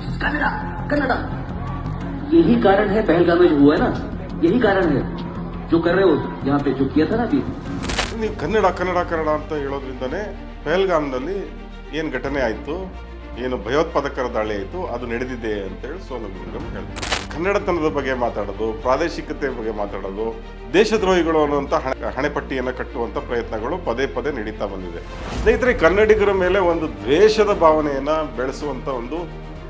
कन्नड़ा कन्नड़ा यही कारण है पहलगाम में जो हुआ है ना यही कारण है जो कर रहे हो यहाँ पे जो किया था ना अभी ನೀವು ಕನ್ನಡ ಕನ್ನಡ ಕನ್ನಡ ಅಂತ ಹೇಳೋದ್ರಿಂದನೇ ಪಹಲ್ಗಾಮ್ನಲ್ಲಿ ಏನು ಘಟನೆ ಆಯಿತು ಏನು ಭಯೋತ್ಪಾದಕರ ದಾಳಿ ಆಯಿತು ಅದು ನಡೆದಿದೆ ಅಂತೇಳಿ ಸೋನು ನಿಗಮ್ ಹೇಳ್ತಾರೆ ಕನ್ನಡತನದ ಬಗ್ಗೆ ಮಾತಾಡೋದು ಪ್ರಾದೇಶಿಕತೆ ಬಗ್ಗೆ ಮಾತಾಡೋದು ದೇಶದ್ರೋಹಿಗಳು ಅನ್ನುವಂಥ ಹಣೆ ಹಣೆಪಟ್ಟಿಯನ್ನು ಕಟ್ಟುವಂಥ ಪ್ರಯತ್ನಗಳು ಪದೇ ಪದೇ ನಡೀತಾ ಬಂದಿದೆ ಸ್ನೇಹಿತರೆ ಕನ್ನಡಿಗರ ಮೇಲೆ ಒಂದು ದ್ವೇಷದ ಭಾವನೆಯನ್ನು ಬೆಳೆಸುವಂಥ ಒಂದು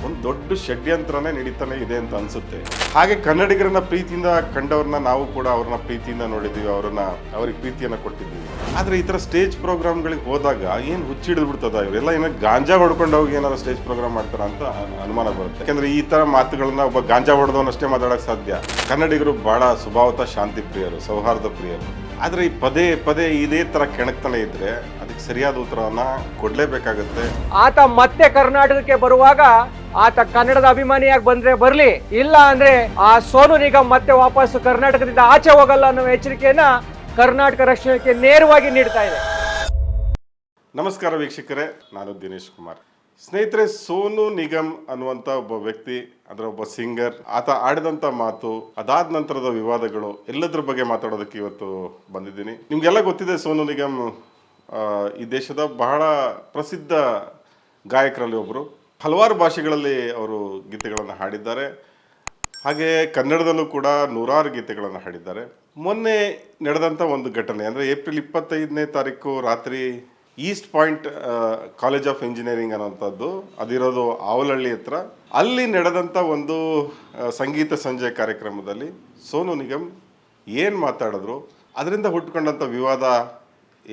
ಒಂದು ದೊಡ್ಡ ಷಡ್ಯಂತ್ರನೇ ನಡೀತಾನೆ ಇದೆ ಅಂತ ಅನ್ಸುತ್ತೆ. ಹಾಗೆ ಕನ್ನಡಿಗರನ್ನ ಪ್ರೀತಿಯಿಂದ ಕಂಡವ್ರನ್ನ ನಾವು ಕೂಡ ಅವ್ರನ್ನ ಪ್ರೀತಿಯಿಂದ ನೋಡಿದ್ದೀವಿ ಅವ್ರನ್ನ ಅವ್ರಿಗೆ ಪ್ರೀತಿಯನ್ನ ಕೊಟ್ಟಿದ್ದೀವಿ. ಆದ್ರೆ ಈ ತರ ಸ್ಟೇಜ್ ಪ್ರೋಗ್ರಾಮ್ಗಳಿಗೆ ಹೋದಾಗ ಏನು ಹುಚ್ಚಿಡಿದು ಬಿಡ್ತದ ಇವರೆಲ್ಲ ಏನೋ ಗಾಂಜಾ ಹೊಡ್ಕೊಂಡು ಹೋಗಿ ಏನಾರ ಸ್ಟೇಜ್ ಪ್ರೋಗ್ರಾಮ್ ಮಾಡ್ತಾರ ಅಂತ ಅನುಮಾನ ಬರುತ್ತೆ. ಯಾಕಂದ್ರೆ ಈ ತರ ಮಾತುಗಳನ್ನ ಒಬ್ಬ ಗಾಂಜಾ ಹೊಡೆದವನಷ್ಟೇ ಮಾತಾಡಕ್ ಸಾಧ್ಯ. ಕನ್ನಡಿಗರು ಬಹಳ ಸ್ವಭಾವತ ಶಾಂತಿ ಪ್ರಿಯರು, ಸೌಹಾರ್ದ ಪ್ರಿಯರು. ಆದ್ರೆ ಈ ಪದೇ ಪದೇ ಇದೇ ತರ ಕೆಣಕ್ತಾನೆ ಇದ್ರೆ ಅದಕ್ಕೆ ಸರಿಯಾದ ಉತ್ತರವನ್ನ ಕೊಡ್ಲೇಬೇಕಾಗತ್ತೆ. ಆತ ಮತ್ತೆ ಕರ್ನಾಟಕಕ್ಕೆ ಬರುವಾಗ ಆತ ಕನ್ನಡದ ಅಭಿಮಾನಿಯಾಗಿ ಬಂದ್ರೆ ಬರ್ಲಿ, ಇಲ್ಲ ಅಂದ್ರೆ ಆ ಸೋನು ನಿಗಮ್ ಮತ್ತೆ ವಾಪಸ್ ಕರ್ನಾಟಕದಿಂದ ಆಚೆ ಹೋಗಲ್ಲ ಅನ್ನೋ ಎಚ್ಚರಿಕೆಯನ್ನ ಕರ್ನಾಟಕ ರಕ್ಷಣೆಗೆ ನೇರವಾಗಿ ನೀಡ್ತಾ ಇದೆ. ನಮಸ್ಕಾರ ವೀಕ್ಷಕರೇ, ನಾನು ದಿನೇಶ್ ಕುಮಾರ್. ಸ್ನೇಹಿತರೆ, ಸೋನು ನಿಗಮ್ ಅನ್ನುವಂಥ ಒಬ್ಬ ವ್ಯಕ್ತಿ, ಅದರ ಒಬ್ಬ ಸಿಂಗರ್, ಆತ ಆಡಿದಂಥ ಮಾತು, ಅದಾದ ನಂತರದ ವಿವಾದಗಳು ಎಲ್ಲದ್ರ ಬಗ್ಗೆ ಮಾತಾಡೋದಕ್ಕೆ ಇವತ್ತು ಬಂದಿದ್ದೀನಿ. ನಿಮಗೆಲ್ಲ ಗೊತ್ತಿದೆ ಸೋನು ನಿಗಮ್ ಈ ದೇಶದ ಬಹಳ ಪ್ರಸಿದ್ಧ ಗಾಯಕರಲ್ಲಿ ಒಬ್ಬರು ಹಲವಾರು ಭಾಷೆಗಳಲ್ಲಿ ಅವರು ಗೀತೆಗಳನ್ನು ಹಾಡಿದ್ದಾರೆ. ಹಾಗೆ ಕನ್ನಡದಲ್ಲೂ ಕೂಡ ನೂರಾರು ಗೀತೆಗಳನ್ನು ಹಾಡಿದ್ದಾರೆ. ಮೊನ್ನೆ ನಡೆದಂಥ ಒಂದು ಘಟನೆ, ಅಂದರೆ ಏಪ್ರಿಲ್ ಇಪ್ಪತ್ತೈದನೇ ತಾರೀಕು ರಾತ್ರಿ East Point college of engineering ಅನ್ನೋಂಥದ್ದು ಅದಿರೋದು ಆವಲಹಳ್ಳಿ ಹತ್ರ. ಅಲ್ಲಿ ನಡೆದಂಥ ಒಂದು ಸಂಗೀತ ಸಂಜೆ ಕಾರ್ಯಕ್ರಮದಲ್ಲಿ ಸೋನು ನಿಗಮ್ ಏನು ಮಾತಾಡಿದ್ರು, ಅದರಿಂದ ಹುಟ್ಕೊಂಡಂಥ ವಿವಾದ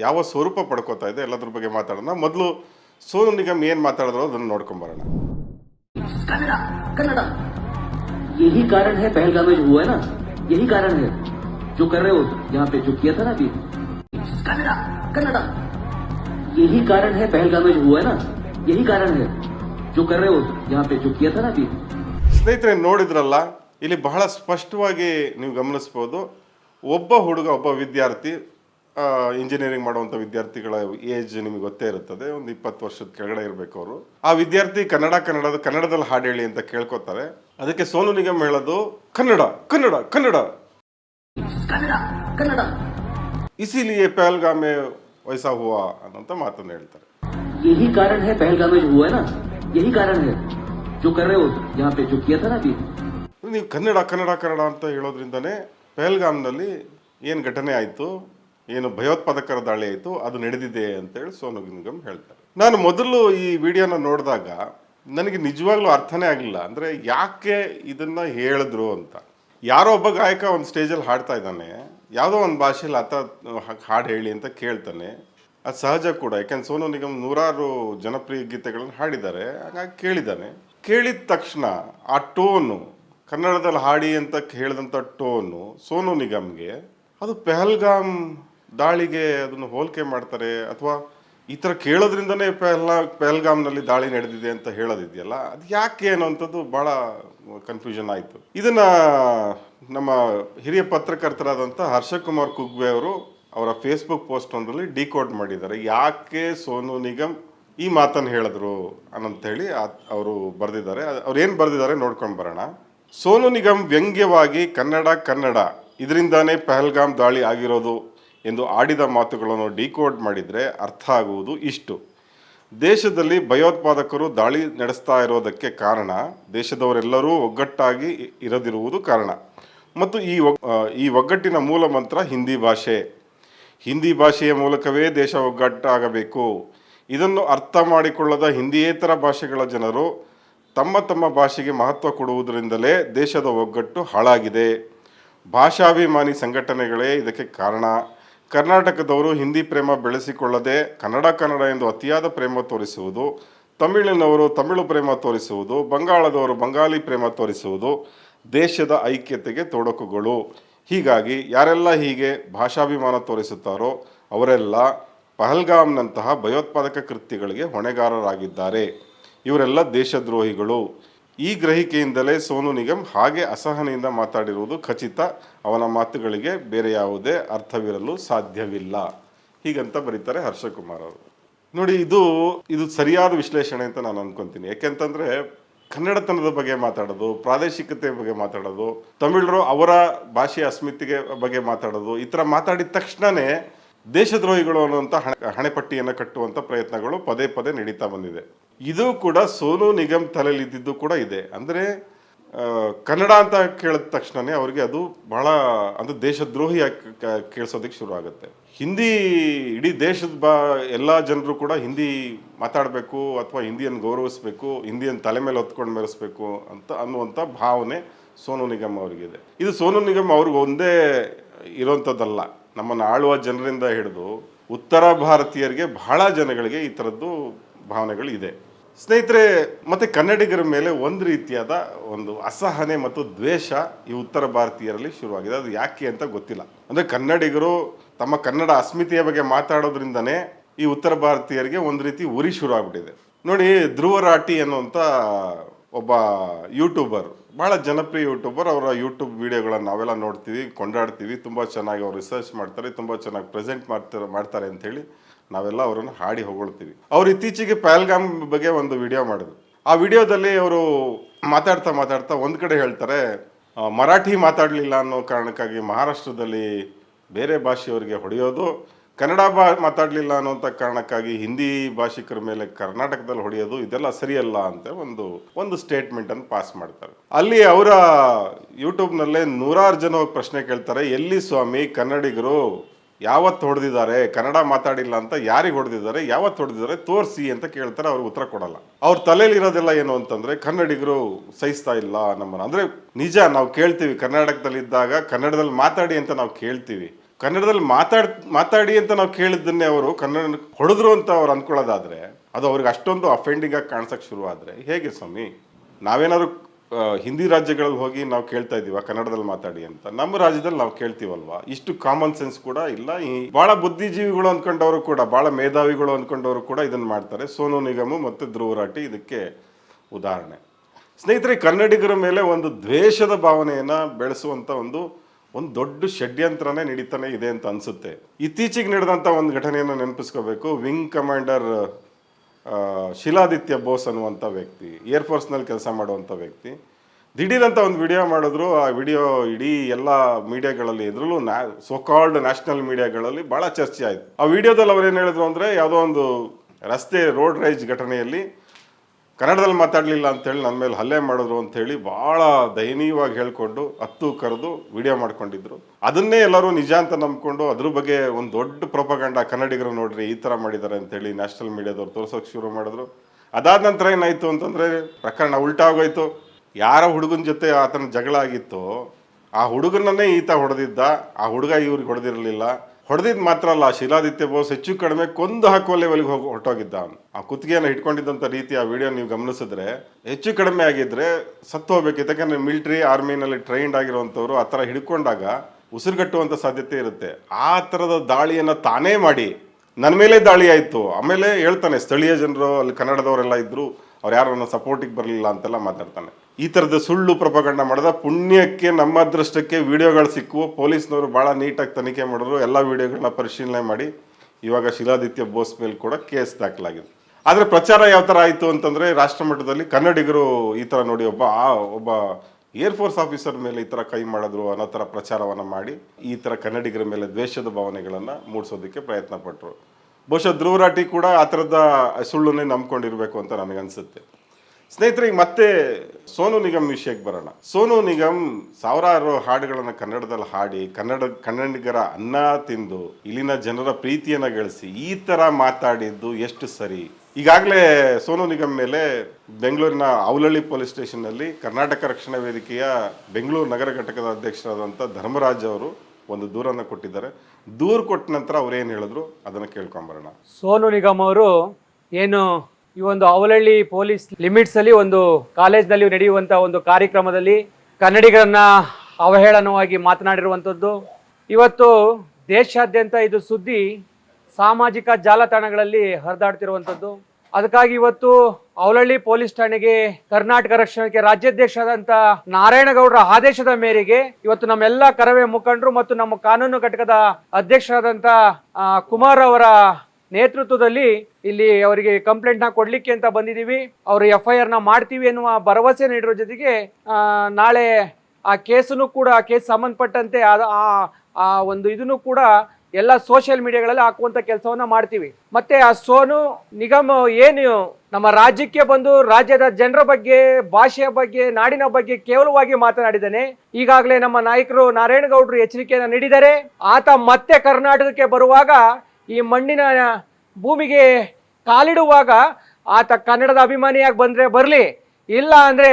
ಯಾವ ಸ್ವರೂಪ ಪಡ್ಕೋತಾ ಇದೆ ಎಲ್ಲದ್ರ ಬಗ್ಗೆ ಮಾತಾಡೋಣ. ಮೊದಲು ಸೋನು ನಿಗಮ್ ಏನು ಮಾತಾಡಿದ್ರು ಅದನ್ನು ನೋಡ್ಕೊಂಬರೋಣ कन्नड़ा कन्नड़ा यही कारण है पहलगाम में जो हुआ है ना यही कारण है जो कर रहे हो यहाँ पे जो किया था ना अभी कन्नड़ा कन्नड़ा यही कारण है पहलगाम में जो हुआ है ना यही कारण है जो कर रहे हो यहाँ पे जो किया था ना अभी ಸ್ನೇಹಿತರೆ ನೋಡಿದ್ರಲ್ಲ ಇಲ್ಲಿ ಬಹಳ ಸ್ಪಷ್ಟವಾಗಿ ನೀವು ಗಮನಿಸ್ಬೋದು ಒಬ್ಬ ಹುಡುಗ ಒಬ್ಬ ವಿದ್ಯಾರ್ಥಿ ಇಂಜಿನಿಯರಿಂಗ್ ಮಾಡುವಂಥ ವಿದ್ಯಾರ್ಥಿಗಳ ಏಜ್ ನಿಮಗೆ ಗೊತ್ತೇ ಇರುತ್ತದೆ ಒಂದು ಇಪ್ಪತ್ತು ವರ್ಷದ ಕೆಳಗಡೆ ಇರಬೇಕು ಅವರು ಆ ವಿದ್ಯಾರ್ಥಿ ಕನ್ನಡ ಕನ್ನಡದ ಕನ್ನಡದಲ್ಲಿ ಹಾಡು ಹೇಳಿ ಅಂತ ಕೇಳ್ಕೊತಾರೆ ಅದಕ್ಕೆ ಸೋನು ನಿಗಮ್ ಹೇಳೋದು ಕನ್ನಡ ಕನ್ನಡ ಕನ್ನಡ कन्नड़ा कन्नड़ा ಇಸಿಲಿಯೇ ಪಹಲ್ಗಾಮೆ ವೈಸಾ ಹುವಾ ಅನ್ನೋಂಥ ಮಾತನ್ನು ಹೇಳ್ತಾರೆ यही कारण है पहलगाम में जो हुआ है ना यही कारण है जो कर रहे हो यहाँ पे जो किया था ना अभी ನೀವು ಕನ್ನಡ ಕನ್ನಡ ಕನ್ನಡ ಅಂತ ಹೇಳೋದ್ರಿಂದನೇ ಪಹಲ್ಗಾಮ್ನಲ್ಲಿ ಏನು ಘಟನೆ ಆಯಿತು ಏನು ಭಯೋತ್ಪಾದಕರ ದಾಳಿ ಆಯಿತು, ಅದು ನಡೆದಿದೆ ಅಂತೇಳಿ ಸೋನು ನಿಗಮ್ ಹೇಳ್ತಾರೆ. ನಾನು ಮೊದಲು ಈ ವಿಡಿಯೋನ ನೋಡಿದಾಗ ನನಗೆ ನಿಜವಾಗ್ಲೂ ಅರ್ಥನೇ ಆಗಲಿಲ್ಲ ಅಂದರೆ ಯಾಕೆ ಇದನ್ನು ಹೇಳಿದ್ರು ಅಂತ. ಯಾರೋ ಒಬ್ಬ ಗಾಯಕ ಒಂದು ಸ್ಟೇಜಲ್ಲಿ ಹಾಡ್ತಾ ಇದ್ದಾನೆ, ಯಾವುದೋ ಒಂದು ಭಾಷೆಯಲ್ಲಿ ಆತ ಹಾಡು ಹೇಳಿ ಅಂತ ಕೇಳ್ತಾನೆ. ಅದು ಸಹಜ ಕೂಡ. ಯಾಕೆಂದ್ರೆ ಸೋನು ನಿಗಮ್ ನೂರಾರು ಜನಪ್ರಿಯ ಗೀತೆಗಳನ್ನು ಹಾಡಿದ್ದಾರೆ, ಹಾಗಾಗಿ ಕೇಳಿದ್ದಾನೆ. ಕೇಳಿದ ತಕ್ಷಣ ಆ ಟೋನು, ಕನ್ನಡದಲ್ಲಿ ಹಾಡಿ ಅಂತ ಹೇಳಿದಂಥ ಟೋನು ಸೋನು ನಿಗಮ್ಗೆ, ಅದು ಪೆಹಲ್ಗಾಮ್ ದಾಳಿಗೆ ಅದನ್ನು ಹೋಲಿಕೆ ಮಾಡ್ತಾರೆ ಅಥವಾ ಈ ಥರ ಕೇಳೋದ್ರಿಂದನೇ ಪೆಹ್ಲ ಪೆಹಲ್ಗಾಮ್ನಲ್ಲಿ ದಾಳಿ ನಡೆದಿದೆ ಅಂತ ಹೇಳೋದಿದೆಯಲ್ಲ, ಅದು ಯಾಕೆ ಅನ್ನೋಂಥದ್ದು ಭಾಳ ಕನ್ಫ್ಯೂಷನ್ ಆಯಿತು. ಇದನ್ನು ನಮ್ಮ ಹಿರಿಯ ಪತ್ರಕರ್ತರಾದಂಥ ಹರ್ಷಕುಮಾರ್ ಕುಗ್ಬೆ ಅವರು ಅವರ ಫೇಸ್ಬುಕ್ ಪೋಸ್ಟ್ ಒಂದರಲ್ಲಿ ಡಿಕೋಡ್ ಮಾಡಿದ್ದಾರೆ. ಯಾಕೆ ಸೋನು ನಿಗಮ್ ಈ ಮಾತನ್ನು ಹೇಳಿದ್ರು ಅನ್ನಂತೇಳಿ ಅವರು ಬರೆದಿದ್ದಾರೆ. ಅವ್ರು ಏನು ಬರೆದಿದ್ದಾರೆ ನೋಡ್ಕೊಂಡು ಬರೋಣ. ಸೋನು ನಿಗಮ್ ವ್ಯಂಗ್ಯವಾಗಿ ಕನ್ನಡ ಕನ್ನಡ, ಇದರಿಂದಾನೇ ಪೆಹಲ್ಗಾಮ್ ದಾಳಿ ಆಗಿರೋದು. ಎಂದು ಆಡಿದ ಮಾತುಗಳನ್ನು ಡಿಕೋಡ್ ಮಾಡಿದರೆ ಅರ್ಥ ಆಗುವುದು ಇಷ್ಟು. ದೇಶದಲ್ಲಿ ಭಯೋತ್ಪಾದಕರು ದಾಳಿ ನಡೆಸ್ತಾ ಇರೋದಕ್ಕೆ ಕಾರಣ ದೇಶದವರೆಲ್ಲರೂ ಒಗ್ಗಟ್ಟಾಗಿ ಇರದಿರುವುದು ಕಾರಣ. ಮತ್ತು ಈ ಈ ಒಗ್ಗಟ್ಟಿನ ಮೂಲ ಮಂತ್ರ ಹಿಂದಿ ಭಾಷೆ. ಹಿಂದಿ ಭಾಷೆಯ ಮೂಲಕವೇ ದೇಶ ಒಗ್ಗಟ್ಟಾಗಬೇಕು. ಇದನ್ನು ಅರ್ಥ ಮಾಡಿಕೊಳ್ಳದ ಹಿಂದಿಯೇತರ ಭಾಷೆಗಳ ಜನರು ತಮ್ಮ ತಮ್ಮ ಭಾಷೆಗೆ ಮಹತ್ವ ಕೊಡುವುದರಿಂದಲೇ ದೇಶದ ಒಗ್ಗಟ್ಟು ಹಾಳಾಗಿದೆ. ಭಾಷಾಭಿಮಾನಿ ಸಂಘಟನೆಗಳೇ ಇದಕ್ಕೆ ಕಾರಣ. ಕರ್ನಾಟಕದವರು ಹಿಂದಿ ಪ್ರೇಮ ಬೆಳೆಸಿಕೊಳ್ಳದೆ ಕನ್ನಡ ಕನ್ನಡ ಎಂದು ಅತಿಯಾದ ಪ್ರೇಮ ತೋರಿಸುವುದು, ತಮಿಳಿನವರು ತಮಿಳು ಪ್ರೇಮ ತೋರಿಸುವುದು, ಬಂಗಾಳದವರು ಬಂಗಾಲಿ ಪ್ರೇಮ ತೋರಿಸುವುದು ದೇಶದ ಐಕ್ಯತೆಗೆ ತೊಡಕುಗಳು. ಹೀಗಾಗಿ ಯಾರೆಲ್ಲ ಹೀಗೆ ಭಾಷಾಭಿಮಾನ ತೋರಿಸುತ್ತಾರೋ ಅವರೆಲ್ಲ ಪಹಲ್ಗಾಮ್ನಂತಹ ಭಯೋತ್ಪಾದಕ ಕೃತ್ಯಗಳಿಗೆ ಹೊಣೆಗಾರರಾಗಿದ್ದಾರೆ. ಇವರೆಲ್ಲ ದೇಶದ್ರೋಹಿಗಳು. ಈ ಗ್ರಹಿಕೆಯಿಂದಲೇ ಸೋನು ನಿಗಮ್ ಹಾಗೆ ಅಸಹನೆಯಿಂದ ಮಾತಾಡಿರುವುದು ಖಚಿತ. ಅವನ ಮಾತುಗಳಿಗೆ ಬೇರೆ ಯಾವುದೇ ಅರ್ಥವಿರಲು ಸಾಧ್ಯವಿಲ್ಲ. ಹೀಗಂತ ಬರೀತಾರೆ ಹರ್ಷಕುಮಾರ್ ಅವರು. ನೋಡಿ, ಇದು ಇದು ಸರಿಯಾದ ವಿಶ್ಲೇಷಣೆ ಅಂತ ನಾನು ಅನ್ಕೊಂತೀನಿ. ಯಾಕೆಂತಂದ್ರೆ ಕನ್ನಡತನದ ಬಗ್ಗೆ ಮಾತಾಡೋದು ಪ್ರಾದೇಶಿಕತೆ ಬಗ್ಗೆ ಮಾತಾಡೋದು, ತಮಿಳರು ಅವರ ಭಾಷೆಯ ಅಸ್ಮಿತೆಗೆ ಬಗ್ಗೆ ಮಾತಾಡೋದು, ಈ ಥರ ಮಾತಾಡಿದ ತಕ್ಷಣವೇ ದೇಶದ್ರೋಹಿಗಳು ಅನ್ನುವಂಥ ಹಣೆ, ಹಣೆಪಟ್ಟಿಯನ್ನು ಕಟ್ಟುವಂಥ ಪ್ರಯತ್ನಗಳು ಪದೇ ಪದೇ ನಡೀತಾ ಬಂದಿದೆ. ಇದು ಕೂಡ ಸೋನು ನಿಗಮ್ ತಲೆಯಲ್ಲಿ ಇದ್ದಿದ್ದು ಕೂಡ ಇದೆ. ಅಂದರೆ ಕನ್ನಡ ಅಂತ ಕೇಳಿದ ತಕ್ಷಣನೇ ಅವರಿಗೆ ಅದು ಬಹಳ, ಅಂದರೆ ದೇಶದ್ರೋಹಿಯಾಗಿ ಕ- ಕೇಳಿಸೋದಕ್ಕೆ ಶುರು ಆಗುತ್ತೆ. ಹಿಂದಿ ಇಡೀ ದೇಶದ ಬಾ, ಎಲ್ಲ ಜನರು ಕೂಡ ಹಿಂದಿ ಮಾತಾಡಬೇಕು ಅಥವಾ ಹಿಂದಿಯನ್ನು ಗೌರವಿಸಬೇಕು ಹಿಂದಿಯನ್ನು ತಲೆ ಮೇಲೆ ಹೊತ್ಕೊಂಡು ಮೆರೆಸ್ಬೇಕು ಅಂತ ಅನ್ನುವಂಥ ಭಾವನೆ ಸೋನು ನಿಗಮ್ ಅವರಿಗಿದೆ. ಇದು ಸೋನು ನಿಗಮ್ ಅವ್ರಿಗೆ ಒಂದೇ ಇರೋಂಥದ್ದಲ್ಲ. ನಮ್ಮನ್ನು ಆಳುವ ಜನರಿಂದ ಹಿಡಿದು ಉತ್ತರ ಭಾರತೀಯರಿಗೆ ಬಹಳ ಜನಗಳಿಗೆ ಈ ಥರದ್ದು ಭಾವನೆಗಳು ಇದೆ. ಸ್ನೇಹಿತರೆ, ಮತ್ತು ಕನ್ನಡಿಗರ ಮೇಲೆ ಒಂದು ರೀತಿಯಾದ ಒಂದು ಅಸಹನೆ ಮತ್ತು ದ್ವೇಷ ಈ ಉತ್ತರ ಭಾರತೀಯರಲ್ಲಿ ಶುರುವಾಗಿದೆ. ಅದು ಯಾಕೆ ಅಂತ ಗೊತ್ತಿಲ್ಲ. ಅಂದರೆ ಕನ್ನಡಿಗರು ತಮ್ಮ ಕನ್ನಡ ಅಸ್ಮಿತೆಯ ಬಗ್ಗೆ ಮಾತಾಡೋದ್ರಿಂದನೇ ಈ ಉತ್ತರ ಭಾರತೀಯರಿಗೆ ಒಂದು ರೀತಿ ಉರಿ ಶುರು ಆಗ್ಬಿಟ್ಟಿದೆ ನೋಡಿ, ಧ್ರುವರಾಟಿ ಅನ್ನುವಂಥ ಒಬ್ಬ ಯೂಟ್ಯೂಬರ್ ಬಹಳ ಜನಪ್ರಿಯ ಯೂಟ್ಯೂಬರ್, ಅವರ ಯೂಟ್ಯೂಬ್ ವಿಡಿಯೋಗಳನ್ನು ನಾವೆಲ್ಲ ನೋಡ್ತೀವಿ, ಕೊಂಡಾಡ್ತೀವಿ. ತುಂಬ ಚೆನ್ನಾಗಿ ಅವ್ರು ರಿಸರ್ಚ್ ಮಾಡ್ತಾರೆ, ತುಂಬ ಚೆನ್ನಾಗಿ ಪ್ರೆಸೆಂಟ್ ಮಾಡ್ತಾರೆ ಮಾಡ್ತಾರೆ ಅಂಥೇಳಿ ನಾವೆಲ್ಲ ಅವರನ್ನು ಹಾಡಿ ಹೊಗಳ್ತೀವಿ. ಅವ್ರು ಇತ್ತೀಚೆಗೆ ಪ್ಯಾಲ್ಗಾಮ್ ಬಗ್ಗೆ ಒಂದು ವಿಡಿಯೋ ಮಾಡಿದ್ರು. ಆ ವಿಡಿಯೋದಲ್ಲಿ ಅವರು ಮಾತಾಡ್ತಾ ಮಾತಾಡ್ತಾ ಒಂದು ಕಡೆ ಹೇಳ್ತಾರೆ ಮರಾಠಿ ಮಾತಾಡಲಿಲ್ಲ ಅನ್ನೋ ಕಾರಣಕ್ಕಾಗಿ ಮಹಾರಾಷ್ಟ್ರದಲ್ಲಿ ಬೇರೆ ಭಾಷೆಯವರಿಗೆ ಹೊಡೆಯೋದು ಕನ್ನಡ ಭಾ ಮಾತಾಡಲಿಲ್ಲ ಅನ್ನೋಂಥ ಕಾರಣಕ್ಕಾಗಿ ಹಿಂದಿ ಭಾಷಿಕರ ಮೇಲೆ ಕರ್ನಾಟಕದಲ್ಲಿ ಹೊಡೆಯೋದು ಇದೆಲ್ಲ ಸರಿಯಲ್ಲ ಅಂತ ಒಂದು ಒಂದು ಸ್ಟೇಟ್ಮೆಂಟ್ ಅನ್ನು ಪಾಸ್ ಮಾಡ್ತಾರೆ. ಅಲ್ಲಿ ಅವರ ಯೂಟ್ಯೂಬ್ನಲ್ಲೇ ನೂರಾರು ಜನ ಪ್ರಶ್ನೆ ಕೇಳ್ತಾರೆ, ಎಲ್ಲಿ ಸ್ವಾಮಿ ಕನ್ನಡಿಗರು ಯಾವತ್ತು ಹೊಡೆದಿದ್ದಾರೆ, ಕನ್ನಡ ಮಾತಾಡಿಲ್ಲ ಅಂತ ಯಾರಿಗೆ ಹೊಡೆದಿದ್ದಾರೆ, ಯಾವತ್ತು ಹೊಡೆದಿದ್ದಾರೆ, ತೋರಿಸಿ ಅಂತ ಕೇಳ್ತಾರೆ, ಅವ್ರಿಗೆ ಉತ್ತರ ಕೊಡಲ್ಲ. ಅವ್ರ ತಲೆಯಲ್ಲಿ ಇರೋದೆಲ್ಲ ಏನು ಅಂತಂದ್ರೆ, ಕನ್ನಡಿಗರು ಸಹಿಸ್ತಾ ಇಲ್ಲ ನಮ್ಮನ್ನು. ಅಂದ್ರೆ ನಿಜ, ನಾವು ಕೇಳ್ತೀವಿ ಕರ್ನಾಟಕದಲ್ಲಿ ಇದ್ದಾಗ ಕನ್ನಡದಲ್ಲಿ ಮಾತಾಡಿ ಅಂತ ನಾವು ಕೇಳ್ತೀವಿ. ಕನ್ನಡದಲ್ಲಿ ಮಾತಾಡ್, ಮಾತಾಡಿ ಅಂತ ನಾವು ಕೇಳಿದ್ದನ್ನೇ ಅವರು ಕನ್ನಡ ಹೊಡೆದ್ರು ಅಂತ ಅವ್ರು ಅನ್ಕೊಳ್ಳೋದಾದ್ರೆ ಅದು ಅವ್ರಿಗೆ ಅಷ್ಟೊಂದು ಅಫೆಂಡಿಂಗ್ ಆಗಿ ಕಾಣಿಸಕ್ ಶುರು ಆದ್ರೆ ಹೇಗೆ ಸ್ವಾಮಿ? ನಾವೇನಾದ್ರು ಹಿಂದಿ ರಾಜ್ಯಗಳಲ್ಲಿ ಹೋಗಿ ನಾವು ಕೇಳ್ತಾ ಇದ್ದೀವ ಕನ್ನಡದಲ್ಲಿ ಮಾತಾಡಿ ಅಂತ? ನಮ್ಮ ರಾಜ್ಯದಲ್ಲಿ ನಾವು ಕೇಳ್ತೀವಲ್ವಾ? ಇಷ್ಟು ಕಾಮನ್ ಸೆನ್ಸ್ ಕೂಡ ಇಲ್ಲ. ಈ ಬಹಳ ಬುದ್ಧಿಜೀವಿಗಳು ಅಂದ್ಕೊಂಡವರು ಕೂಡ ಬಹಳ ಮೇಧಾವಿಗಳು ಅಂದ್ಕೊಂಡವರು ಕೂಡ ಇದನ್ನ ಮಾಡ್ತಾರೆ. ಸೋನು ನಿಗಮ ಮತ್ತು ಧ್ರುವರಾಟಿ ಇದಕ್ಕೆ ಉದಾಹರಣೆ. ಸ್ನೇಹಿತರೆ, ಕನ್ನಡಿಗರ ಮೇಲೆ ಒಂದು ದ್ವೇಷದ ಭಾವನೆಯನ್ನ ಬೆಳೆಸುವಂತ ಒಂದು ಒಂದು ದೊಡ್ಡ ಷಡ್ಯಂತ್ರನೇ ನಡೀತಾನೆ ಇದೆ ಅಂತ ಅನಿಸುತ್ತೆ. ಇತ್ತೀಚೆಗೆ ನಡೆದಂತ ಒಂದು ಘಟನೆಯನ್ನು ನೆನಪಿಸ್ಕೋಬೇಕು. ವಿಂಗ್ ಕಮಾಂಡರ್ ಶಿಲಾದಿತ್ಯ ಬೋಸ್ ಅನ್ನುವಂಥ ವ್ಯಕ್ತಿ ಏರ್ಫೋರ್ಸ್ನಲ್ಲಿ ಕೆಲಸ ಮಾಡುವಂಥ ವ್ಯಕ್ತಿ. ದಿಢೀರಂತ ಒಂದು ವಿಡಿಯೋ ಮಾಡಿದ್ರು. ಆ ವಿಡಿಯೋ ಇಡೀ ಎಲ್ಲ ಮೀಡಿಯಾಗಳಲ್ಲಿ ಇದ್ರಲ್ಲೂ ನ್ಯಾ ಸೋಕಾಲ್ಡ್ ನ್ಯಾಷನಲ್ ಮೀಡಿಯಾಗಳಲ್ಲಿ ಭಾಳ ಚರ್ಚೆ ಆಯಿತು. ಆ ವಿಡಿಯೋದಲ್ಲಿ ಏನು ಹೇಳಿದ್ರು ಅಂದರೆ ಯಾವುದೋ ಒಂದು ರಸ್ತೆ ರೋಡ್ ರೈಜ್ ಘಟನೆಯಲ್ಲಿ ಕನ್ನಡದಲ್ಲಿ ಮಾತಾಡಲಿಲ್ಲ ಅಂತೇಳಿ ನನ್ನ ಮೇಲೆ ಹಲ್ಲೆ ಮಾಡಿದ್ರು ಅಂತೇಳಿ ಭಾಳ ದಯನೀಯವಾಗಿ ಹೇಳಿಕೊಂಡು ಹತ್ತು ಕರೆದು ವಿಡಿಯೋ ಮಾಡ್ಕೊಂಡಿದ್ರು. ಅದನ್ನೇ ಎಲ್ಲರೂ ನಿಜ ಅಂತ ನಂಬ್ಕೊಂಡು ಅದ್ರ ಬಗ್ಗೆ ಒಂದು ದೊಡ್ಡ ಪ್ರೊಪಗಂಡ ಕನ್ನಡಿಗರು ನೋಡ್ರಿ ಈ ಥರ ಮಾಡಿದ್ದಾರೆ ಅಂತೇಳಿ ನ್ಯಾಷನಲ್ ಮೀಡಿಯಾದವ್ರು ತೋರ್ಸೋಕೆ ಶುರು ಮಾಡಿದ್ರು. ಅದಾದ ನಂತರ ಏನಾಯಿತು ಅಂತಂದರೆ ಪ್ರಕರಣ ಉಲ್ಟಾಗೋಯ್ತು ಯಾರ ಹುಡುಗನ ಜೊತೆ ಆತನ ಜಗಳ ಆಗಿತ್ತು ಆ ಹುಡುಗನನ್ನೇ ಈತ ಹೊಡೆದಿದ್ದ. ಆ ಹುಡುಗ ಇವ್ರಿಗೆ ಹೊಡೆದಿರಲಿಲ್ಲ. ಹೊಡೆದಿದ್ ಮಾತ್ರ ಅಲ್ಲ, ಶಿಲಾದಿತ್ಯ ಬೋಸ್ ಹೆಚ್ಚು ಕಡಿಮೆ ಕೊಂದು ಹಾಕುವ ಲೆವೆಲ್ಗೆ ಹೋಗಿ ಹೊರಟೋಗಿದ್ದ. ಆ ಕುತ್ತಿಗೆಯನ್ನು ಹಿಡ್ಕೊಂಡಿದ್ದಂಥ ರೀತಿ ಆ ವಿಡಿಯೋ ನೀವು ಗಮನಿಸಿದ್ರೆ ಹೆಚ್ಚು ಕಡಿಮೆ ಆಗಿದ್ರೆ ಸತ್ತು ಹೋಗ್ಬೇಕು. ಯಾಕಂದ್ರೆ ಮಿಲಿಟರಿ ಆರ್ಮಿನಲ್ಲಿ ಟ್ರೈನ್ಡ್ ಆಗಿರುವಂಥವ್ರು ಆ ಥರ ಹಿಡ್ಕೊಂಡಾಗ ಉಸಿರುಗಟ್ಟುವಂಥ ಸಾಧ್ಯತೆ ಇರುತ್ತೆ. ಆ ಥರದ ದಾಳಿಯನ್ನು ತಾನೇ ಮಾಡಿ ನನ್ನ ಮೇಲೆ ದಾಳಿ ಆಯಿತು, ಆಮೇಲೆ ಹೇಳ್ತಾನೆ, ಸ್ಥಳೀಯ ಜನರು ಅಲ್ಲಿ ಕನ್ನಡದವರೆಲ್ಲ ಇದ್ದರು ಅವ್ರು ಯಾರು ನನ್ನ ಸಪೋರ್ಟಿಗೆ ಬರಲಿಲ್ಲ ಅಂತೆಲ್ಲ ಮಾತಾಡ್ತಾನೆ. ಈ ಥರದ ಸುಳ್ಳು ಪ್ರಪಗಂಡ ಮಾಡಿದ. ಪುಣ್ಯಕ್ಕೆ ನಮ್ಮ ಅದೃಷ್ಟಕ್ಕೆ ವಿಡಿಯೋಗಳು ಸಿಕ್ಕುವ ಪೊಲೀಸ್ನವರು ಭಾಳ ನೀಟಾಗಿ ತನಿಖೆ ಮಾಡಿದ್ರು. ಎಲ್ಲ ವಿಡಿಯೋಗಳನ್ನ ಪರಿಶೀಲನೆ ಮಾಡಿ. ಇವಾಗ ಶಿಲಾದಿತ್ಯ ಬೋಸ್ ಮೇಲೆ ಕೂಡ ಕೇಸ್ ದಾಖಲಾಗಿದೆ. ಆದರೆ ಪ್ರಚಾರ ಯಾವ ಥರ ಆಯಿತು ಅಂತಂದರೆ ರಾಷ್ಟ್ರಮಟ್ಟದಲ್ಲಿ ಕನ್ನಡಿಗರು ಈ ಥರ ನೋಡಿ ಒಬ್ಬ ಆ ಒಬ್ಬ ಏರ್ಫೋರ್ಸ್ ಆಫೀಸರ್ ಮೇಲೆ ಈ ಥರ ಕೈ ಮಾಡಿದ್ರು ಅನ್ನೋ ಥರ ಪ್ರಚಾರವನ್ನು ಮಾಡಿ ಈ ಥರ ಕನ್ನಡಿಗರ ಮೇಲೆ ದ್ವೇಷದ ಭಾವನೆಗಳನ್ನು ಮೂಡಿಸೋದಕ್ಕೆ ಪ್ರಯತ್ನ ಪಟ್ಟರು ಬಹುಶಃ ಧ್ರುವರಾಟಿ ಕೂಡ ಆ ಥರದ ಸುಳ್ಳನ್ನೇ ನಂಬ್ಕೊಂಡಿರಬೇಕು ಅಂತ ನನಗನ್ಸುತ್ತೆ ಸ್ನೇಹಿತರೆ, ಈಗ ಮತ್ತೆ ಸೋನು ನಿಗಮ್ ವಿಷಯಕ್ಕೆ ಬರೋಣ. ಸೋನು ನಿಗಮ್ ಸಾವಿರಾರು ಹಾಡುಗಳನ್ನು ಕನ್ನಡದಲ್ಲಿ ಹಾಡಿ, ಕನ್ನಡ, ಕನ್ನಡಿಗರ ಅನ್ನ ತಿಂದು, ಇಲ್ಲಿನ ಜನರ ಪ್ರೀತಿಯನ್ನ ಗಳಿಸಿ ಈ ತರ ಮಾತಾಡಿದ್ದು ಎಷ್ಟು ಸರಿ? ಈಗಾಗಲೇ ಸೋನು ನಿಗಮ್ ಮೇಲೆ ಬೆಂಗಳೂರಿನ ಅವಲಹಳ್ಳಿ ಪೊಲೀಸ್ ಸ್ಟೇಷನ್ನಲ್ಲಿ ಕರ್ನಾಟಕ ರಕ್ಷಣಾ ವೇದಿಕೆಯ ಬೆಂಗಳೂರು ನಗರ ಘಟಕದ ಅಧ್ಯಕ್ಷರಾದಂಥ ಧರ್ಮರಾಜ್ ಅವರು ಒಂದು ದೂರನ್ನು ಕೊಟ್ಟಿದ್ದಾರೆ. ದೂರು ಕೊಟ್ಟ ನಂತರ ಅವ್ರು ಏನು ಹೇಳಿದ್ರು? ಅದನ್ನು ಕೇಳ್ಕೊಂಬರೋಣ. ಸೋನು ನಿಗಮ್ ಅವರು ಏನು ಈ ಒಂದು ಅವಲಹಳ್ಳಿ ಪೊಲೀಸ್ ಲಿಮಿಟ್ಸ್ ಅಲ್ಲಿ ಒಂದು ಕಾಲೇಜ್ನಲ್ಲಿ ನಡೆಯುವಂತ ಒಂದು ಕಾರ್ಯಕ್ರಮದಲ್ಲಿ ಕನ್ನಡಿಗರನ್ನ ಅವಹೇಳನವಾಗಿ ಮಾತನಾಡಿರುವಂಥದ್ದು. ಇವತ್ತು ದೇಶಾದ್ಯಂತ ಇದು ಸುದ್ದಿ ಸಾಮಾಜಿಕ ಜಾಲತಾಣಗಳಲ್ಲಿ ಹರಿದಾಡ್ತಿರುವಂಥದ್ದು. ಅದಕ್ಕಾಗಿ ಇವತ್ತು ಅವಲಹಳ್ಳಿ ಪೊಲೀಸ್ ಠಾಣೆಗೆ, ಕರ್ನಾಟಕ ರಕ್ಷಣೆಗೆ ರಾಜ್ಯಾಧ್ಯಕ್ಷರಾದಂಥ ನಾರಾಯಣಗೌಡರ ಆದೇಶದ ಮೇರೆಗೆ ಇವತ್ತು ನಮ್ಮೆಲ್ಲ ಕರವೇ ಮುಖಂಡರು ಮತ್ತು ನಮ್ಮ ಕಾನೂನು ಘಟಕದ ಅಧ್ಯಕ್ಷರಾದಂಥ ಕುಮಾರ್ ಅವರ ನೇತೃತ್ವದಲ್ಲಿ ಇಲ್ಲಿ ಅವರಿಗೆ ಕಂಪ್ಲೇಂಟ್ನ ಕೊಡಲಿಕ್ಕೆ ಅಂತ ಬಂದಿದ್ದೀವಿ. ಅವರು ಎಫ್ ಐ ಆರ್ನ ಮಾಡ್ತೀವಿ ಎನ್ನುವ ಭರವಸೆ ನೀಡಿರೋ ಜೊತೆಗೆ ನಾಳೆ ಆ ಕೇಸನ್ನು ಕೂಡ, ಆ ಕೇಸ್ ಸಂಬಂಧಪಟ್ಟಂತೆ ಆ ಒಂದು ಇದನ್ನು ಕೂಡ ಎಲ್ಲ ಸೋಷಿಯಲ್ ಮೀಡಿಯಾಗಳಲ್ಲಿ ಹಾಕುವಂಥ ಕೆಲಸವನ್ನು ಮಾಡ್ತೀವಿ. ಮತ್ತೆ ಆ ಸೋನು ನಿಗಮ ಏನು, ನಮ್ಮ ರಾಜ್ಯಕ್ಕೆ ಬಂದು ರಾಜ್ಯದ ಜನರ ಬಗ್ಗೆ, ಭಾಷೆಯ ಬಗ್ಗೆ, ನಾಡಿನ ಬಗ್ಗೆ ಕೇವಲವಾಗಿ ಮಾತನಾಡಿದ್ದಾನೆ. ಈಗಾಗಲೇ ನಮ್ಮ ನಾಯಕರು ನಾರಾಯಣಗೌಡರು ಎಚ್ಚರಿಕೆಯನ್ನು ನೀಡಿದ್ದಾರೆ. ಆತ ಮತ್ತೆ ಕರ್ನಾಟಕಕ್ಕೆ ಬರುವಾಗ ಈ ಮಣ್ಣಿನ ಭೂಮಿಗೆ ಕಾಲಿಡುವಾಗ ಆತ ಕನ್ನಡದ ಅಭಿಮಾನಿಯಾಗಿ ಬಂದರೆ ಬರಲಿ. ಇಲ್ಲ ಅಂದರೆ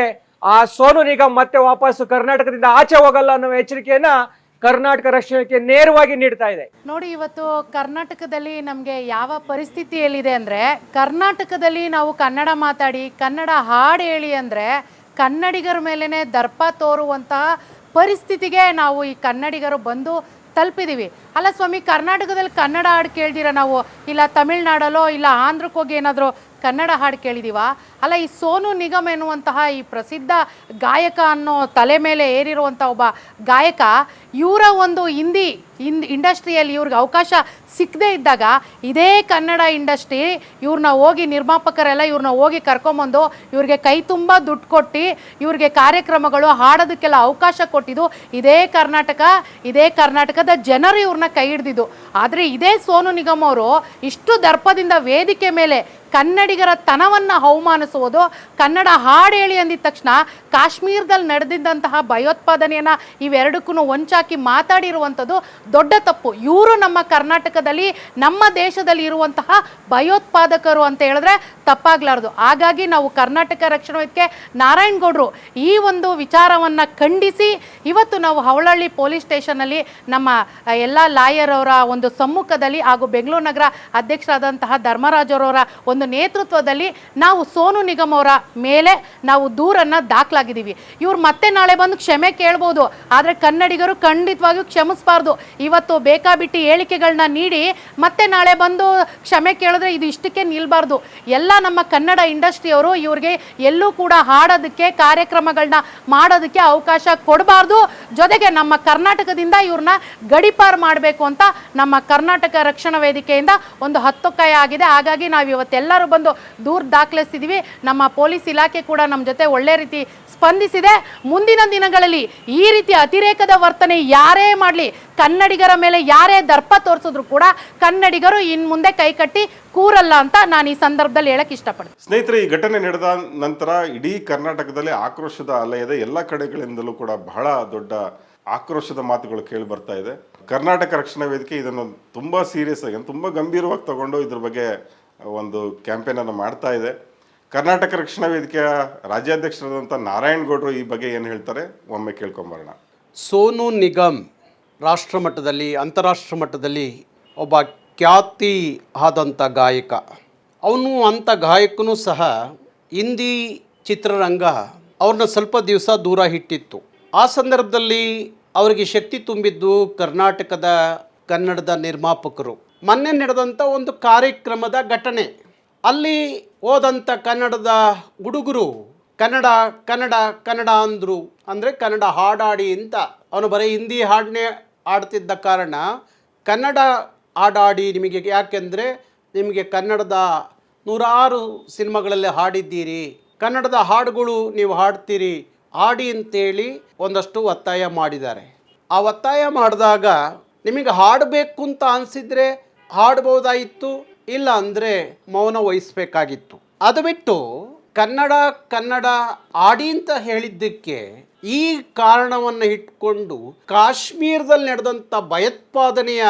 ಆ ಸೋನು ನಿಗಮ್ ಮತ್ತೆ ವಾಪಸ್ ಕರ್ನಾಟಕದಿಂದ ಆಚೆ ಹೋಗಲ್ಲ ಅನ್ನೋ ಎಚ್ಚರಿಕೆಯನ್ನು ಕರ್ನಾಟಕ ರಕ್ಷಣೆಗೆ ನೇರವಾಗಿ ನೀಡ್ತಾ ಇದೆ. ನೋಡಿ, ಇವತ್ತು ಕರ್ನಾಟಕದಲ್ಲಿ ನಮಗೆ ಯಾವ ಪರಿಸ್ಥಿತಿಯಲ್ಲಿದೆ ಅಂದರೆ, ಕರ್ನಾಟಕದಲ್ಲಿ ನಾವು ಕನ್ನಡ ಮಾತಾಡಿ, ಕನ್ನಡ ಹಾಡು ಹೇಳಿ ಅಂದರೆ, ಕನ್ನಡಿಗರ ಮೇಲೇ ದರ್ಪ ತೋರುವಂತಹ ಪರಿಸ್ಥಿತಿಗೆ ನಾವು ಈ ಕನ್ನಡಿಗರು ಬಂದು ತಲುಪಿದ್ದೀವಿ ಅಲ್ಲ ಸ್ವಾಮಿ ಕರ್ನಾಟಕದಲ್ಲಿ ಕನ್ನಡ ಹಾಡು ಕೇಳ್ದಿರ ನಾವು? ಇಲ್ಲ ತಮಿಳ್ನಾಡಲ್ಲೋ ಇಲ್ಲ ಆಂಧ್ರಕ್ಕೆ ಹೋಗಿ ಏನಾದರೂ ಕನ್ನಡ ಹಾಡು ಕೇಳಿದೀವ? ಅಲ್ಲ, ಈ ಸೋನು ನಿಗಮ್ ಎನ್ನುವಂತಹ ಈ ಪ್ರಸಿದ್ಧ ಗಾಯಕ ಅನ್ನೋ ತಲೆ ಮೇಲೆ ಏರಿರುವಂಥ ಒಬ್ಬ ಗಾಯಕ, ಇವರ ಒಂದು ಹಿಂದಿ ಇನ್ ಇಂಡಸ್ಟ್ರಿಯಲ್ಲಿ ಇವ್ರಿಗೆ ಅವಕಾಶ ಸಿಕ್ಕದೇ ಇದ್ದಾಗ ಇದೇ ಕನ್ನಡ ಇಂಡಸ್ಟ್ರಿ ಇವ್ರನ್ನ ಹೋಗಿ ನಿರ್ಮಾಪಕರೆಲ್ಲ ಇವ್ರನ್ನ ಹೋಗಿ ಕರ್ಕೊಂಬಂದು ಇವ್ರಿಗೆ ಕೈ ತುಂಬ ದುಡ್ಡು ಕೊಟ್ಟು ಇವ್ರಿಗೆ ಕಾರ್ಯಕ್ರಮಗಳು ಹಾಡೋದಕ್ಕೆಲ್ಲ ಅವಕಾಶ ಕೊಟ್ಟಿದ್ದು ಇದೇ ಕರ್ನಾಟಕ, ಇದೇ ಕರ್ನಾಟಕದ ಜನರು ಇವ್ರನ್ನ ಕೈ ಹಿಡ್ದಿದ್ದು. ಆದರೆ ಇದೇ ಸೋನು ನಿಗಮ್ ಅವರು ಇಷ್ಟು ದರ್ಪದಿಂದ ವೇದಿಕೆ ಮೇಲೆ ಕನ್ನಡಿಗರ ತನವನ್ನು ಅವಮಾನಿಸುವುದು, ಕನ್ನಡ ಹಾಡು ಹೇಳಿ ಅಂದಿದ ತಕ್ಷಣ ಕಾಶ್ಮೀರದಲ್ಲಿ ನಡೆದಿದ್ದಂತಹ ಭಯೋತ್ಪಾದನೆಯನ್ನು ಇವೆರಡಕ್ಕೂ ಹೊಂಚಾಕಿ ಮಾತಾಡಿರುವಂಥದ್ದು ದೊಡ್ಡ ತಪ್ಪು. ಇವರು ನಮ್ಮ ಕರ್ನಾಟಕದಲ್ಲಿ, ನಮ್ಮ ದೇಶದಲ್ಲಿ ಇರುವಂತಹ ಭಯೋತ್ಪಾದಕರು ಅಂತ ಹೇಳಿದ್ರೆ ತಪ್ಪಾಗ್ಲಾರ್ದು. ಹಾಗಾಗಿ ನಾವು ಕರ್ನಾಟಕ ರಕ್ಷಣಾ ವೇದಿಕೆ ನಾರಾಯಣಗೌಡರು ಈ ಒಂದು ವಿಚಾರವನ್ನು ಖಂಡಿಸಿ, ಇವತ್ತು ನಾವು ಹವಳಹಳ್ಳಿ ಪೊಲೀಸ್ ಸ್ಟೇಷನಲ್ಲಿ ನಮ್ಮ ಎಲ್ಲ ಲಾಯರ್ ಅವರ ಒಂದು ಸಮ್ಮುಖದಲ್ಲಿ ಹಾಗೂ ಬೆಂಗಳೂರು ನಗರ ಅಧ್ಯಕ್ಷರಾದಂತಹ ಧರ್ಮರಾಜ್ ಅವರವರ ಒಂದು ನೇತೃತ್ವದಲ್ಲಿ ನಾವು ಸೋನು ನಿಗಮ್ ಅವರ ಮೇಲೆ ನಾವು ದೂರನ್ನು ದಾಖಲಾಗಿದ್ದೀವಿ. ಇವ್ರು ಮತ್ತೆ ನಾಳೆ ಬಂದು ಕ್ಷಮೆ ಕೇಳ್ಬೋದು, ಆದರೆ ಕನ್ನಡಿಗರು ಖಂಡಿತವಾಗಿಯೂ ಕ್ಷಮಿಸಬಾರ್ದು. ಇವತ್ತು ಬೇಕಾಬಿಟ್ಟಿ ಹೇಳಿಕೆಗಳನ್ನ ನೀಡಿ ಮತ್ತೆ ನಾಳೆ ಬಂದು ಕ್ಷಮೆ ಕೇಳಿದ್ರೆ ಇದು ಇಷ್ಟಕ್ಕೆ ನಿಲ್ಬಾರ್ದು. ಎಲ್ಲ ನಮ್ಮ ಕನ್ನಡ ಇಂಡಸ್ಟ್ರಿಯವರು ಇವ್ರಿಗೆ ಎಲ್ಲೂ ಕೂಡ ಹಾಡೋದಕ್ಕೆ ಕಾರ್ಯಕ್ರಮಗಳನ್ನ ಮಾಡೋದಕ್ಕೆ ಅವಕಾಶ ಕೊಡಬಾರ್ದು. ಜೊತೆಗೆ ನಮ್ಮ ಕರ್ನಾಟಕದಿಂದ ಇವ್ರನ್ನ ಗಡಿಪಾರು ಮಾಡಬೇಕು ಅಂತ ನಮ್ಮ ಕರ್ನಾಟಕ ರಕ್ಷಣಾ ವೇದಿಕೆಯಿಂದ ಒಂದು ಹತ್ತೊಕ್ಕಾಯ ಆಗಿದೆ. ಹಾಗಾಗಿ ನಾವು ಇವತ್ತೆಲ್ಲರೂ ಬಂದು ದೂರು ದಾಖಲಿಸ್ತಿದ್ದೀವಿ ನಮ್ಮ ಪೊಲೀಸ್ ಇಲಾಖೆ ಕೂಡ ನಮ್ಮ ಜೊತೆ ಒಳ್ಳೆ ರೀತಿ ಸ್ಪಂದಿಸಿದೆ. ಮುಂದಿನ ದಿನಗಳಲ್ಲಿ ಈ ರೀತಿ ಅತಿರೇಕದ ವರ್ತನೆ ಯಾರೇ ಮಾಡಲಿ, ಕನ್ನಡಿಗರ ಮೇಲೆ ಯಾರೇ ದರ್ಪ ತೋರಿಸಿದ್ರು ಕೂಡ ಕನ್ನಡಿಗರು ಇನ್ನು ಮುಂದೆ ಕೈಕಟ್ಟಿ ಕೂರಲ್ಲ ಅಂತ ನಾನು ಈ ಸಂದರ್ಭದಲ್ಲಿ ಹೇಳಕ್ ಇಷ್ಟಪಡ್ತೀನಿ. ಸ್ನೇಹಿತರೆ, ಈ ಘಟನೆ ನಡೆದ ನಂತರ ಇಡೀ ಕರ್ನಾಟಕದಲ್ಲಿ ಆಕ್ರೋಶದ ಅಲಯದ. ಎಲ್ಲ ಕಡೆಗಳಿಂದಲೂ ಕೂಡ ಬಹಳ ದೊಡ್ಡ ಆಕ್ರೋಶದ ಮಾತುಗಳು ಕೇಳಿ ಬರ್ತಾ ಇದೆ. ಕರ್ನಾಟಕ ರಕ್ಷಣಾ ವೇದಿಕೆ ಇದನ್ನು ತುಂಬಾ ಸೀರಿಯಸ್ ಆಗಿ, ತುಂಬಾ ಗಂಭೀರವಾಗಿ ತಗೊಂಡು ಇದ್ರ ಬಗ್ಗೆ ಒಂದು ಕ್ಯಾಂಪೇನನ್ನು ಮಾಡ್ತಾ ಇದೆ. ಕರ್ನಾಟಕ ರಕ್ಷಣಾ ವೇದಿಕೆಯ ರಾಜ್ಯಾಧ್ಯಕ್ಷರಾದಂಥ ನಾರಾಯಣಗೌಡರು ಈ ಬಗ್ಗೆ ಏನು ಹೇಳ್ತಾರೆ? ಒಮ್ಮೆ ಕೇಳ್ಕೊಂಬರೋಣ. ಸೋನು ನಿಗಮ್ ರಾಷ್ಟ್ರ ಮಟ್ಟದಲ್ಲಿ, ಅಂತಾರಾಷ್ಟ್ರ ಮಟ್ಟದಲ್ಲಿ ಒಬ್ಬ ಖ್ಯಾತಿ ಆದಂಥ ಗಾಯಕ. ಅವನು ಅಂಥ ಗಾಯಕನೂ ಸಹ ಹಿಂದಿ ಚಿತ್ರರಂಗ ಅವ್ರನ್ನ ಸ್ವಲ್ಪ ದಿವಸ ದೂರ ಇಟ್ಟಿತ್ತು. ಆ ಸಂದರ್ಭದಲ್ಲಿ ಅವರಿಗೆ ಶಕ್ತಿ ತುಂಬಿದ್ದು ಕರ್ನಾಟಕದ ಕನ್ನಡದ ನಿರ್ಮಾಪಕರು. ಮೊನ್ನೆ ನಡೆದಂಥ ಒಂದು ಕಾರ್ಯಕ್ರಮದ ಘಟನೆ. ಅಲ್ಲಿ ಹೋದಂಥ ಕನ್ನಡದ ಹುಡುಗರು, ಕನ್ನಡ ಕನ್ನಡ ಕನ್ನಡ ಅಂದರು, ಅಂದರೆ ಕನ್ನಡ ಹಾಡಾಡಿ ಅಂತ. ಅವನು ಬರೀ ಹಿಂದಿ ಹಾಡನ್ನೇ ಆಡ್ತಿದ್ದ ಕಾರಣ ಕನ್ನಡ ಹಾಡಾಡಿ ನಿಮಗೆ ಯಾಕೆಂದರೆ ನಿಮಗೆ ಕನ್ನಡದ ನೂರಾರು ಸಿನಿಮಾಗಳಲ್ಲಿ ಹಾಡಿದ್ದೀರಿ. ಕನ್ನಡದ ಹಾಡುಗಳು ನೀವು ಹಾಡ್ತೀರಿ, ಹಾಡಿ ಅಂತೇಳಿ ಒಂದಷ್ಟು ಒತ್ತಾಯ ಮಾಡಿದ್ದಾರೆ. ಆ ಒತ್ತಾಯ ಮಾಡಿದಾಗ ನಿಮಗೆ ಹಾಡಬೇಕು ಅಂತ ಅನಿಸಿದ್ರೆ ಹಾಡ್ಬೋದಾಯಿತು, ಇಲ್ಲ ಅಂದರೆ ಮೌನ ವಹಿಸ್ಬೇಕಾಗಿತ್ತು. ಅದು ಬಿಟ್ಟು ಕನ್ನಡ ಕನ್ನಡ ಆಡಿ ಅಂತ ಹೇಳಿದ್ದಕ್ಕೆ ಈ ಕಾರಣವನ್ನು ಇಟ್ಕೊಂಡು ಕಾಶ್ಮೀರದಲ್ಲಿ ನಡೆದಂಥ ಭಯೋತ್ಪಾದನೆಯ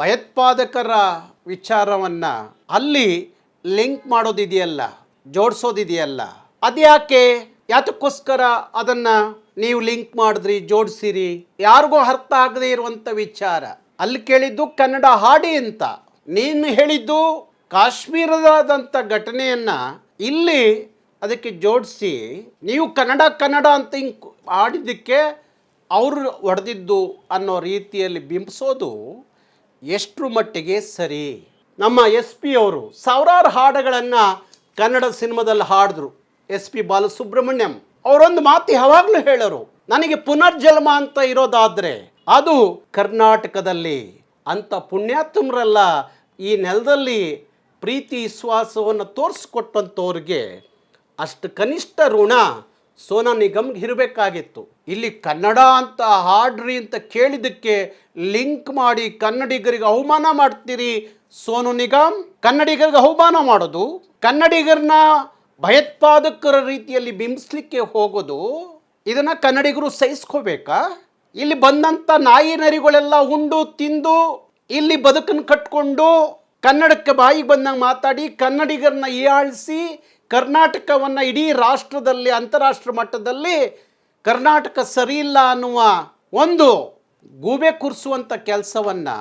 ಭಯೋತ್ಪಾದಕರ ವಿಚಾರವನ್ನ ಅಲ್ಲಿ ಲಿಂಕ್ ಮಾಡೋದಿದೆಯಲ್ಲ, ಜೋಡಿಸೋದಿದೆಯಲ್ಲ, ಅದ್ಯಾಕೆ? ಯಾತಕ್ಕೋಸ್ಕರ ಅದನ್ನ ನೀವು ಲಿಂಕ್ ಮಾಡಿದ್ರಿ, ಜೋಡಿಸಿರಿ. ಯಾರಿಗೂ ಅರ್ಥ ಆಗದೇ ಇರುವಂಥ ವಿಚಾರ. ಅಲ್ಲಿ ಕೇಳಿದ್ದು ಕನ್ನಡ ಹಾಡಿ ಅಂತ. ನೀನು ಹೇಳಿದ್ದು ಕಾಶ್ಮೀರದಾದಂಥ ಘಟನೆಯನ್ನ ಇಲ್ಲಿ ಅದಕ್ಕೆ ಜೋಡಿಸಿ. ನೀವು ಕನ್ನಡ ಕನ್ನಡ ಅಂತ ಹಿಂಗೆ ಆಡಿದ್ದಕ್ಕೆ ಅವರು ಹೊಡೆದಿದ್ದು ಅನ್ನೋ ರೀತಿಯಲ್ಲಿ ಬಿಂಬಿಸೋದು ಎಷ್ಟರ ಮಟ್ಟಿಗೆ ಸರಿ. ನಮ್ಮ ಎಸ್ ಪಿ ಅವರು ಸಾವಿರಾರು ಹಾಡುಗಳನ್ನು ಕನ್ನಡ ಸಿನಿಮಾದಲ್ಲಿ ಹಾಡಿದ್ರು. S P Balasubrahmanyam. ಅವರೊಂದು ಮಾತು ಯಾವಾಗಲೂ ಹೇಳೋರು, ನನಗೆ ಪುನರ್ಜನ್ಮ ಅಂತ ಇರೋದಾದರೆ ಅದು ಕರ್ನಾಟಕದಲ್ಲಿ ಅಂತ ಪುಣ್ಯಾತ್ಮರೆಲ್ಲ ಈ ನೆಲದಲ್ಲಿ ಪ್ರೀತಿ ವಿಶ್ವಾಸವನ್ನು ತೋರಿಸ್ಕೊಟ್ಟಂಥವ್ರಿಗೆ ಅಷ್ಟು ಕನಿಷ್ಠ ಋಣ ಸೋನಾ ನಿಗಮ್ಗೆ ಇರಬೇಕಾಗಿತ್ತು. ಇಲ್ಲಿ ಕನ್ನಡ ಅಂತ ಹಾಡ್ರಿ ಅಂತ ಕೇಳಿದ್ದಕ್ಕೆ ಲಿಂಕ್ ಮಾಡಿ ಕನ್ನಡಿಗರಿಗೆ ಅವಮಾನ ಮಾಡ್ತೀರಿ ಸೋನು ನಿಗಮ್? ಕನ್ನಡಿಗರಿಗೆ ಅವಮಾನ ಮಾಡೋದು? ಕನ್ನಡಿಗರನ್ನ ಭಯೋತ್ಪಾದಕರ ರೀತಿಯಲ್ಲಿ ಬಿಂಬಿಸ್ಲಿಕ್ಕೆ ಹೋಗೋದು ಇದನ್ನ ಕನ್ನಡಿಗರು ಸಹಿಸ್ಕೋಬೇಕಾ? ಇಲ್ಲಿ ಬಂದಂಥ ನಾಯಿ ನರಿಗಳೆಲ್ಲ ಉಂಡು, ತಿಂದು, ಇಲ್ಲಿ ಬದುಕನ್ನು ಕಟ್ಕೊಂಡು ಕನ್ನಡಕ್ಕೆ ಬಾಯಿಗೆ ಬಂದಂಗೆ ಮಾತಾಡಿ ಕನ್ನಡಿಗರನ್ನ ಹೀಯಾಳಿಸಿ ಕರ್ನಾಟಕವನ್ನು ಇಡೀ ರಾಷ್ಟ್ರದಲ್ಲಿ ಅಂತಾರಾಷ್ಟ್ರ ಮಟ್ಟದಲ್ಲಿ ಕರ್ನಾಟಕ ಸರಿ ಇಲ್ಲ ಅನ್ನುವ ಒಂದು ಗೂಬೆ ಕುರಿಸುವಂಥ ಕೆಲಸವನ್ನು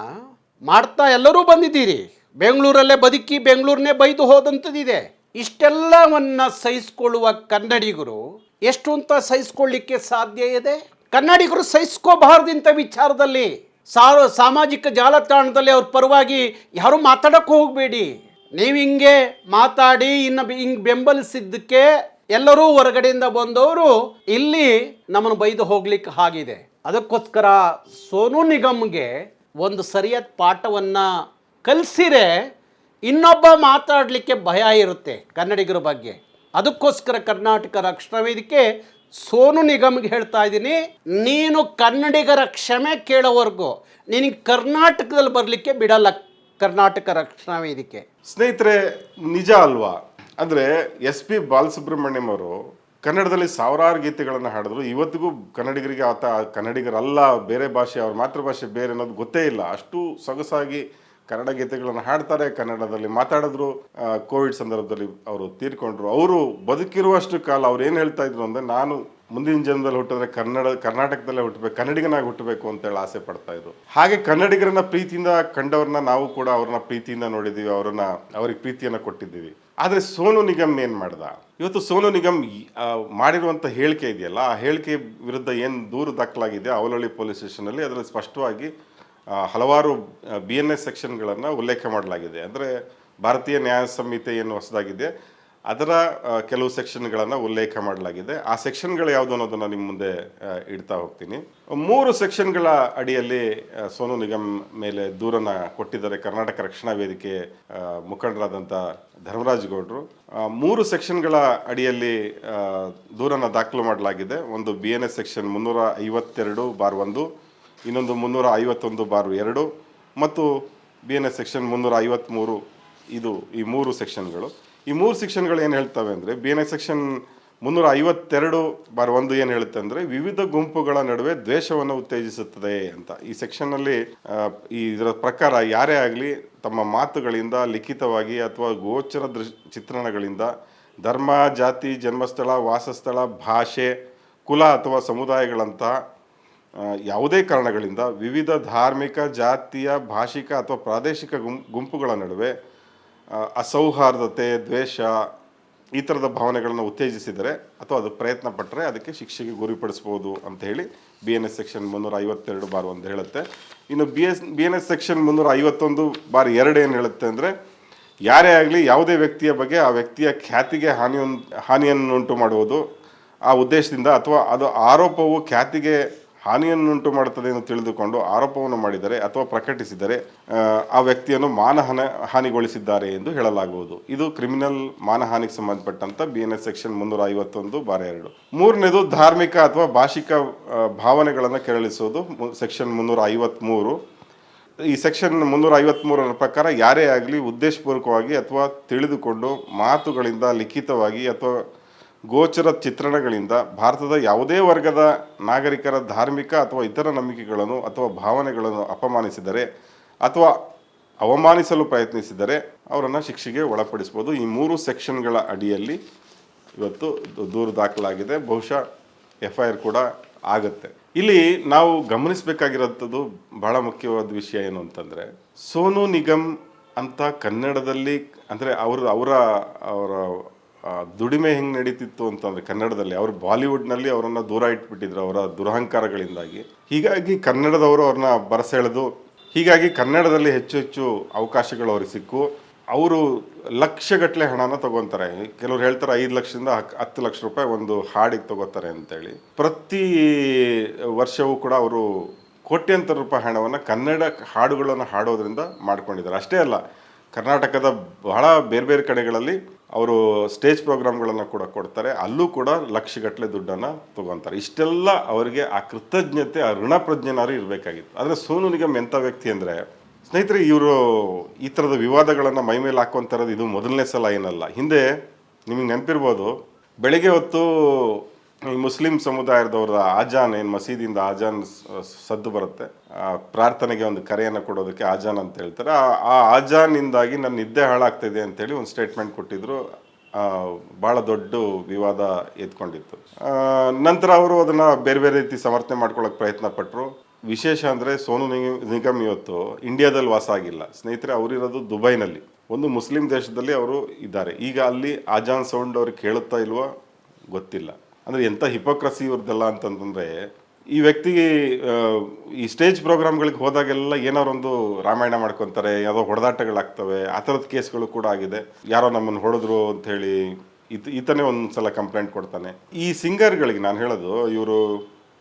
ಮಾಡ್ತಾ ಎಲ್ಲರೂ ಬಂದಿದ್ದೀರಿ. ಬೆಂಗಳೂರಲ್ಲೇ ಬದುಕಿ ಬೆಂಗಳೂರನ್ನೇ ಬೈದು ಹೋದಂಥದ್ದಿದೆ. ಇಷ್ಟೆಲ್ಲವನ್ನ ಸಹಿಸ್ಕೊಳ್ಳುವ ಕನ್ನಡಿಗರು ಎಷ್ಟು ಅಂತ ಸಹಿಸ್ಕೊಳ್ಳಿಕ್ಕೆ ಸಾಧ್ಯ ಇದೆ? ಕನ್ನಡಿಗರು ಸಹಿಸ್ಕೋಬಾರ್ದಿಂಥ ವಿಚಾರದಲ್ಲಿ ಸಾಮಾಜಿಕ ಜಾಲತಾಣದಲ್ಲಿ ಅವ್ರ ಪರವಾಗಿ ಯಾರು ಮಾತಾಡಕ್ಕೆ ಹೋಗಬೇಡಿ. ನೀವು ಹಿಂಗೆ ಮಾತಾಡಿ, ಇನ್ನು ಹಿಂಗ್ ಬೆಂಬಲಿಸಿದ್ದಕ್ಕೆ ಎಲ್ಲರೂ ಹೊರಗಡೆಯಿಂದ ಬಂದವರು ಇಲ್ಲಿ ನಮ್ಮನ್ನು ಬೈದು ಹೋಗ್ಲಿಕ್ಕೆ ಆಗಿದೆ. ಅದಕ್ಕೋಸ್ಕರ ಸೋನು ನಿಗಮ್ಗೆ ಒಂದು ಸರಿಯಾದ ಪಾಠವನ್ನು ಕಲಿಸಿರೆ ಇನ್ನೊಬ್ಬ ಮಾತಾಡಲಿಕ್ಕೆ ಭಯ ಇರುತ್ತೆ ಕನ್ನಡಿಗರ ಬಗ್ಗೆ. ಅದಕ್ಕೋಸ್ಕರ ಕರ್ನಾಟಕ ರಕ್ಷಣಾ ವೇದಿಕೆ ಸೋನು ನಿಗಮ್ಗೆ ಹೇಳ್ತಾ ಇದ್ದೀನಿ, ನೀನು ಕನ್ನಡಿಗರ ಕ್ಷಮೆ ಕೇಳೋವರೆಗೂ ನಿನಗೆ ಕರ್ನಾಟಕದಲ್ಲಿ ಬರಲಿಕ್ಕೆ ಬಿಡಲ್ಲ ಕರ್ನಾಟಕ ರಕ್ಷಣಾ ವೇದಿಕೆ. ಸ್ನೇಹಿತರೆ, ನಿಜ ಅಲ್ವಾ? ಅಂದರೆ ಎಸ್ ಪಿ ಬಾಲಸುಬ್ರಹ್ಮಣ್ಯಂ ಅವರು ಕನ್ನಡದಲ್ಲಿ ಸಾವಿರಾರು ಗೀತೆಗಳನ್ನು ಹಾಡಿದ್ರು. ಇವತ್ತಿಗೂ ಕನ್ನಡಿಗರಿಗೆ ಆತ ಕನ್ನಡಿಗರಲ್ಲ, ಬೇರೆ ಭಾಷೆ, ಅವ್ರ ಮಾತೃಭಾಷೆ ಬೇರೆ ಅನ್ನೋದು ಗೊತ್ತೇ ಇಲ್ಲ. ಅಷ್ಟು ಸೊಗಸಾಗಿ ಕನ್ನಡ ಗೀತೆಗಳನ್ನು ಹಾಡ್ತಾರೆ, ಕನ್ನಡದಲ್ಲಿ ಮಾತಾಡಿದ್ರು ಕೋವಿಡ್ ಸಂದರ್ಭದಲ್ಲಿ ಅವರು ತೀರ್ಕೊಂಡ್ರು. ಅವರು ಬದುಕಿರುವಷ್ಟು ಕಾಲ ಅವ್ರು ಏನು ಹೇಳ್ತಾ ಇದ್ರು ಅಂದರೆ, ನಾನು ಮುಂದಿನ ಜನ್ಮದಲ್ಲಿ ಹುಟ್ಟಿದ್ರೆ ಕನ್ನಡ, ಕರ್ನಾಟಕದಲ್ಲೇ ಹುಟ್ಟಬೇಕು, ಕನ್ನಡಿಗನಾಗಿ ಹುಟ್ಟಬೇಕು ಅಂತೇಳಿ ಆಸೆ ಪಡ್ತಾ ಇದ್ರು. ಹಾಗೆ ಕನ್ನಡಿಗರನ್ನ ಪ್ರೀತಿಯಿಂದ ಕಂಡವ್ರನ್ನ ನಾವು ಕೂಡ ಅವ್ರನ್ನ ಪ್ರೀತಿಯಿಂದ ನೋಡಿದ್ದೀವಿ ಅವ್ರನ್ನ ಅವ್ರಿಗೆ ಪ್ರೀತಿಯನ್ನು ಕೊಟ್ಟಿದ್ದೀವಿ. ಆದರೆ ಸೋನು ನಿಗಮ್ ಏನು ಮಾಡ್ದ? ಇವತ್ತು ಸೋನು ನಿಗಮ್ ಮಾಡಿರುವಂಥ ಹೇಳಿಕೆ ಇದೆಯಲ್ಲ, ಆ ಹೇಳಿಕೆ ವಿರುದ್ಧ ಏನು ದೂರು ದಾಖಲಾಗಿದೆ ಅವಲಹಳ್ಳಿ ಪೊಲೀಸ್ ಸ್ಟೇಷನಲ್ಲಿ ಅದರಲ್ಲಿ ಸ್ಪಷ್ಟವಾಗಿ ಹಲವಾರು ಬಿ ಎನ್ ಎಸ್ ಸೆಕ್ಷನ್ಗಳನ್ನು ಉಲ್ಲೇಖ ಮಾಡಲಾಗಿದೆ. ಅಂದರೆ ಭಾರತೀಯ ನ್ಯಾಯ ಸಂಹಿತೆ ಏನು ಹೊಸದಾಗಿದೆ, ಅದರ ಕೆಲವು ಸೆಕ್ಷನ್ಗಳನ್ನು ಉಲ್ಲೇಖ ಮಾಡಲಾಗಿದೆ. ಆ ಸೆಕ್ಷನ್ಗಳು ಯಾವುದು ಅನ್ನೋದನ್ನು ನಿಮ್ಮ ಮುಂದೆ ಇಡ್ತಾ ಹೋಗ್ತೀನಿ. ಮೂರು ಸೆಕ್ಷನ್ಗಳ ಅಡಿಯಲ್ಲಿ ಸೋನು ನಿಗಮ್ ಮೇಲೆ ದೂರನ್ನು ಕೊಟ್ಟಿದ್ದಾರೆ ಕರ್ನಾಟಕ ರಕ್ಷಣಾ ವೇದಿಕೆ ಮುಖಂಡರಾದಂಥ ಧರ್ಮರಾಜ್ ಗೌಡ್ರು. ಮೂರು ಸೆಕ್ಷನ್ಗಳ ಅಡಿಯಲ್ಲಿ ದೂರನ್ನು ದಾಖಲು ಮಾಡಲಾಗಿದೆ. ಒಂದು ಬಿ ಎನ್ ಎಸ್ ಸೆಕ್ಷನ್ ಮುನ್ನೂರ ಐವತ್ತೆರಡು, ಬಾರ್ ಒಂದು. ಇನ್ನೊಂದು ಮುನ್ನೂರ ಐವತ್ತೊಂದು ಬಾರು ಎರಡು ಮತ್ತು ಬಿ ಎನ್ ಎಸ್ ಸೆಕ್ಷನ್ ಮುನ್ನೂರ ಐವತ್ತ್ಮೂರು ಇದು ಈ ಮೂರು ಸೆಕ್ಷನ್ಗಳು. ಈ ಮೂರು ಸೆಕ್ಷನ್ಗಳು ಏನು ಹೇಳ್ತವೆ ಅಂದರೆ ಬಿ ಎನ್ ಎಸ್ ಸೆಕ್ಷನ್ ಮುನ್ನೂರ ಐವತ್ತೆರಡು ಬಾರ್ ಒಂದು ಏನು ಹೇಳುತ್ತೆ ಅಂದರೆ ವಿವಿಧ ಗುಂಪುಗಳ ನಡುವೆ ದ್ವೇಷವನ್ನು ಉತ್ತೇಜಿಸುತ್ತದೆ ಅಂತ. ಈ ಸೆಕ್ಷನ್ನಲ್ಲಿ ಈ ಇದರ ಪ್ರಕಾರ ಯಾರೇ ಆಗಲಿ ತಮ್ಮ ಮಾತುಗಳಿಂದ ಲಿಖಿತವಾಗಿ ಅಥವಾ ಗೋಚರ ದೃಶ್ ಚಿತ್ರಣಗಳಿಂದ ಧರ್ಮ, ಜಾತಿ, ಜನ್ಮಸ್ಥಳ, ವಾಸಸ್ಥಳ, ಭಾಷೆ, ಕುಲ ಅಥವಾ ಸಮುದಾಯಗಳಂತಹ ಯಾವುದೇ ಕಾರಣಗಳಿಂದ ವಿವಿಧ ಧಾರ್ಮಿಕ, ಜಾತಿಯ, ಭಾಷಿಕ ಅಥವಾ ಪ್ರಾದೇಶಿಕ ಗುಂಪುಗಳ ನಡುವೆ ಅಸೌಹಾರ್ದತೆ, ದ್ವೇಷ ಈ ಥರದ ಭಾವನೆಗಳನ್ನು ಉತ್ತೇಜಿಸಿದರೆ ಅಥವಾ ಅದು ಪ್ರಯತ್ನ ಪಟ್ಟರೆ ಅದಕ್ಕೆ ಶಿಕ್ಷೆಗೆ ಗುರಿಪಡಿಸ್ಬೋದು ಅಂತ ಹೇಳಿ ಬಿ ಎನ್ ಎಸ್ ಸೆಕ್ಷನ್ ಮುನ್ನೂರ ಐವತ್ತೆರಡು ಬಾರ್ ಅಂತ ಹೇಳುತ್ತೆ. ಇನ್ನು B S B N S section ಮುನ್ನೂರ ಐವತ್ತೊಂದು ಬಾರ್ ಎರಡು ಏನು ಹೇಳುತ್ತೆ ಅಂದರೆ, ಯಾರೇ ಆಗಲಿ ಯಾವುದೇ ವ್ಯಕ್ತಿಯ ಬಗ್ಗೆ ಆ ವ್ಯಕ್ತಿಯ ಖ್ಯಾತಿಗೆ ಹಾನಿಯೊಂದು, ಹಾನಿಯನ್ನುಂಟು ಮಾಡುವುದು ಆ ಉದ್ದೇಶದಿಂದ ಅಥವಾ ಅದು ಆರೋಪವು ಖ್ಯಾತಿಗೆ ಹಾನಿಯನ್ನುಂಟು ಮಾಡುತ್ತದೆ ಎಂದು ತಿಳಿದುಕೊಂಡು ಆರೋಪವನ್ನು ಮಾಡಿದರೆ ಅಥವಾ ಪ್ರಕಟಿಸಿದರೆ ಆ, ವ್ಯಕ್ತಿಯನ್ನು ಮಾನಹಾನ ಹಾನಿಗೊಳಿಸಿದ್ದಾರೆ ಎಂದು ಹೇಳಲಾಗುವುದು. ಇದು ಕ್ರಿಮಿನಲ್ ಮಾನಹಾನಿಗೆ ಸಂಬಂಧಪಟ್ಟಂತ ಬಿ ಎನ್ ಎಸ್ ಸೆಕ್ಷನ್ ಮುನ್ನೂರ ಐವತ್ತೊಂದು ಬಾರ ಎರಡು. ಮೂರನೇದು ಧಾರ್ಮಿಕ ಅಥವಾ ಭಾಷಿಕ ಭಾವನೆಗಳನ್ನು ಕೆರಳಿಸುವುದು. ಸೆಕ್ಷನ್ ಮುನ್ನೂರ ಐವತ್ತ್ಮೂರು ಈ ಸೆಕ್ಷನ್ ಮುನ್ನೂರ ಐವತ್ತ್ಮೂರರ ಪ್ರಕಾರ ಯಾರೇ ಆಗಲಿ ಉದ್ದೇಶಪೂರ್ವಕವಾಗಿ ಅಥವಾ ತಿಳಿದುಕೊಂಡು ಮಾತುಗಳಿಂದ ಲಿಖಿತವಾಗಿ ಅಥವಾ ಗೋಚರ ಚಿತ್ರಣಗಳಿಂದ ಭಾರತದ ಯಾವುದೇ ವರ್ಗದ ನಾಗರಿಕರ ಧಾರ್ಮಿಕ ಅಥವಾ ಇತರ ನಂಬಿಕೆಗಳನ್ನು ಅಥವಾ ಭಾವನೆಗಳನ್ನು ಅಪಮಾನಿಸಿದರೆ ಅಥವಾ ಅವಮಾನಿಸಲು ಪ್ರಯತ್ನಿಸಿದರೆ ಅವರನ್ನು ಶಿಕ್ಷೆಗೆ ಒಳಪಡಿಸ್ಬೋದು ಈ ಮೂರು ಸೆಕ್ಷನ್ಗಳ ಅಡಿಯಲ್ಲಿ ಇವತ್ತು ದೂರು ದಾಖಲಾಗಿದೆ. ಬಹುಶಃ ಎಫ್ ಐ ಆರ್ ಕೂಡ ಆಗುತ್ತೆ. ಇಲ್ಲಿ ನಾವು ಗಮನಿಸಬೇಕಾಗಿರೋಂಥದ್ದು ಬಹಳ ಮುಖ್ಯವಾದ ವಿಷಯ ಏನು ಅಂತಂದರೆ, ಸೋನು ನಿಗಮ್ ಅಂತ ಕನ್ನಡದಲ್ಲಿ ಅಂದರೆ ಅವರು, ಅವರ ಅವರ ದುಡಿಮೆ ಹೆಂಗೆ ನಡೀತಿತ್ತು ಅಂತಂದರೆ ಕನ್ನಡದಲ್ಲಿ, ಅವರು ಬಾಲಿವುಡ್ನಲ್ಲಿ ಅವರನ್ನು ದೂರ ಇಟ್ಬಿಟ್ಟಿದ್ರು ಅವರ ದುರಹಂಕಾರಗಳಿಂದಾಗಿ. ಹೀಗಾಗಿ ಕನ್ನಡದವರು ಅವ್ರನ್ನ ಬರಸೆಳೆದು ಹೀಗಾಗಿ ಕನ್ನಡದಲ್ಲಿ ಹೆಚ್ಚು ಹೆಚ್ಚು ಅವಕಾಶಗಳು ಅವ್ರಿಗೆ ಸಿಕ್ಕು. ಅವರು ಲಕ್ಷಗಟ್ಟಲೆ ಹಣನ ತಗೊತಾರೆ ಕೆಲವ್ರು ಹೇಳ್ತಾರೆ ಐದು ಲಕ್ಷದಿಂದ ಹತ್ತು ಲಕ್ಷ ರೂಪಾಯಿ ಒಂದು ಹಾಡಿಗೆ ತಗೋತಾರೆ ಅಂತೇಳಿ. ಪ್ರತಿ ವರ್ಷವೂ ಕೂಡ ಅವರು ಕೋಟ್ಯಂತರ ರೂಪಾಯಿ ಹಣವನ್ನು ಕನ್ನಡ ಹಾಡುಗಳನ್ನು ಹಾಡೋದ್ರಿಂದ ಮಾಡ್ಕೊಂಡಿದ್ದಾರೆ. ಅಷ್ಟೇ ಅಲ್ಲ, ಕರ್ನಾಟಕದ ಬಹಳ ಬೇರೆ ಬೇರೆ ಕಡೆಗಳಲ್ಲಿ ಅವರು ಸ್ಟೇಜ್ ಪ್ರೋಗ್ರಾಮ್ಗಳನ್ನು ಕೂಡ ಕೊಡ್ತಾರೆ. ಅಲ್ಲೂ ಕೂಡ ಲಕ್ಷಗಟ್ಟಲೆ ದುಡ್ಡನ್ನು ತಗೊಂತಾರೆ. ಇಷ್ಟೆಲ್ಲ ಅವರಿಗೆ ಆ ಕೃತಜ್ಞತೆ, ಆ ಋಣ ಪ್ರಜ್ಞೆನಾರು ಇರಬೇಕಾಗಿತ್ತು. ಆದರೆ ಸೋನು ನಿಗಮ್ ವ್ಯಕ್ತಿ ಅಂದರೆ, ಸ್ನೇಹಿತರೆ, ಇವರು ಈ ಥರದ ವಿವಾದಗಳನ್ನು ಮೈಮೇಲೆ ಮೇಲೆ ಹಾಕ್ಕೊಂತಾರದು ಇದು ಮೊದಲನೇ ಸಲ ಏನಲ್ಲ. ಹಿಂದೆ ನಿಮಗೆ ನೆನಪಿರ್ಬೋದು, ಬೆಳಗ್ಗೆ ಹೊತ್ತು ಈ ಮುಸ್ಲಿಂ ಸಮುದಾಯದವರ ಆಜಾನ್ ಏನು ಮಸೀದಿಯಿಂದ ಆಜಾನ್ ಸದ್ದು ಬರುತ್ತೆ. ಪ್ರಾರ್ಥನೆಗೆ ಒಂದು ಕರೆಯನ್ನು ಕೊಡೋದಕ್ಕೆ ಆಜಾನ್ ಅಂತ ಹೇಳ್ತಾರೆ. ಆ- ಆಜಾನಿಂದಾಗಿ ನನ್ನ ನಿದ್ದೆ ಹಾಳಾಗ್ತಿದೆ ಅಂತೇಳಿ ಒಂದು ಸ್ಟೇಟ್ಮೆಂಟ್ ಕೊಟ್ಟಿದ್ರು. ಆ, ಭಾಳ ದೊಡ್ಡ ವಿವಾದ ಎತ್ಕೊಂಡಿತ್ತು. ನಂತರ ಅವರು ಅದನ್ನು ಬೇರೆ ಬೇರೆ ರೀತಿ ಸಮರ್ಥನೆ ಮಾಡ್ಕೊಳ್ಳೋಕೆ ಪ್ರಯತ್ನ ಪಟ್ಟರು ವಿಶೇಷ ಅಂದರೆ ಸೋನು ನಿಗಮ್ ಇವತ್ತು ಇಂಡಿಯಾದಲ್ಲಿ ವಾಸ ಆಗಿಲ್ಲ. ಸ್ನೇಹಿತರೆ ಅವರಿರೋದು ದುಬೈನಲ್ಲಿ. ಒಂದು ಮುಸ್ಲಿಂ ದೇಶದಲ್ಲಿ ಅವರು ಇದ್ದಾರೆ. ಈಗ ಅಲ್ಲಿ ಆಜಾನ್ ಸೌಂಡ್ ಅವ್ರಿಗೆ ಕೇಳುತ್ತಾ ಇಲ್ವೋ ಗೊತ್ತಿಲ್ಲ. ಅಂದರೆ ಎಂಥ ಹಿಪೋಕ್ರಸಿ ಇವ್ರದ್ದೆಲ್ಲ ಅಂತಂತಂದರೆ ಈ ವ್ಯಕ್ತಿ ಈ ಸ್ಟೇಜ್ ಪ್ರೋಗ್ರಾಮ್ಗಳಿಗೆ ಹೋದಾಗೆಲ್ಲ ಏನಾರೊಂದು ರಾಮಾಯಣ ಮಾಡ್ಕೊತಾರೆ, ಯಾವುದೋ ಹೊಡೆದಾಟಗಳಾಗ್ತವೆ, ಆ ಥರದ ಕೇಸ್ಗಳು ಕೂಡ ಆಗಿದೆ. ಯಾರೋ ನಮ್ಮನ್ನು ಹೊಡೆದ್ರು ಅಂತ ಹೇಳಿ, ಈತ, ಈತನೇ ಒಂದು ಸಲ ಕಂಪ್ಲೇಂಟ್ ಕೊಡ್ತಾನೆ. ಈ ಸಿಂಗರ್ಗಳಿಗೆ ನಾನು ಹೇಳೋದು, ಇವರು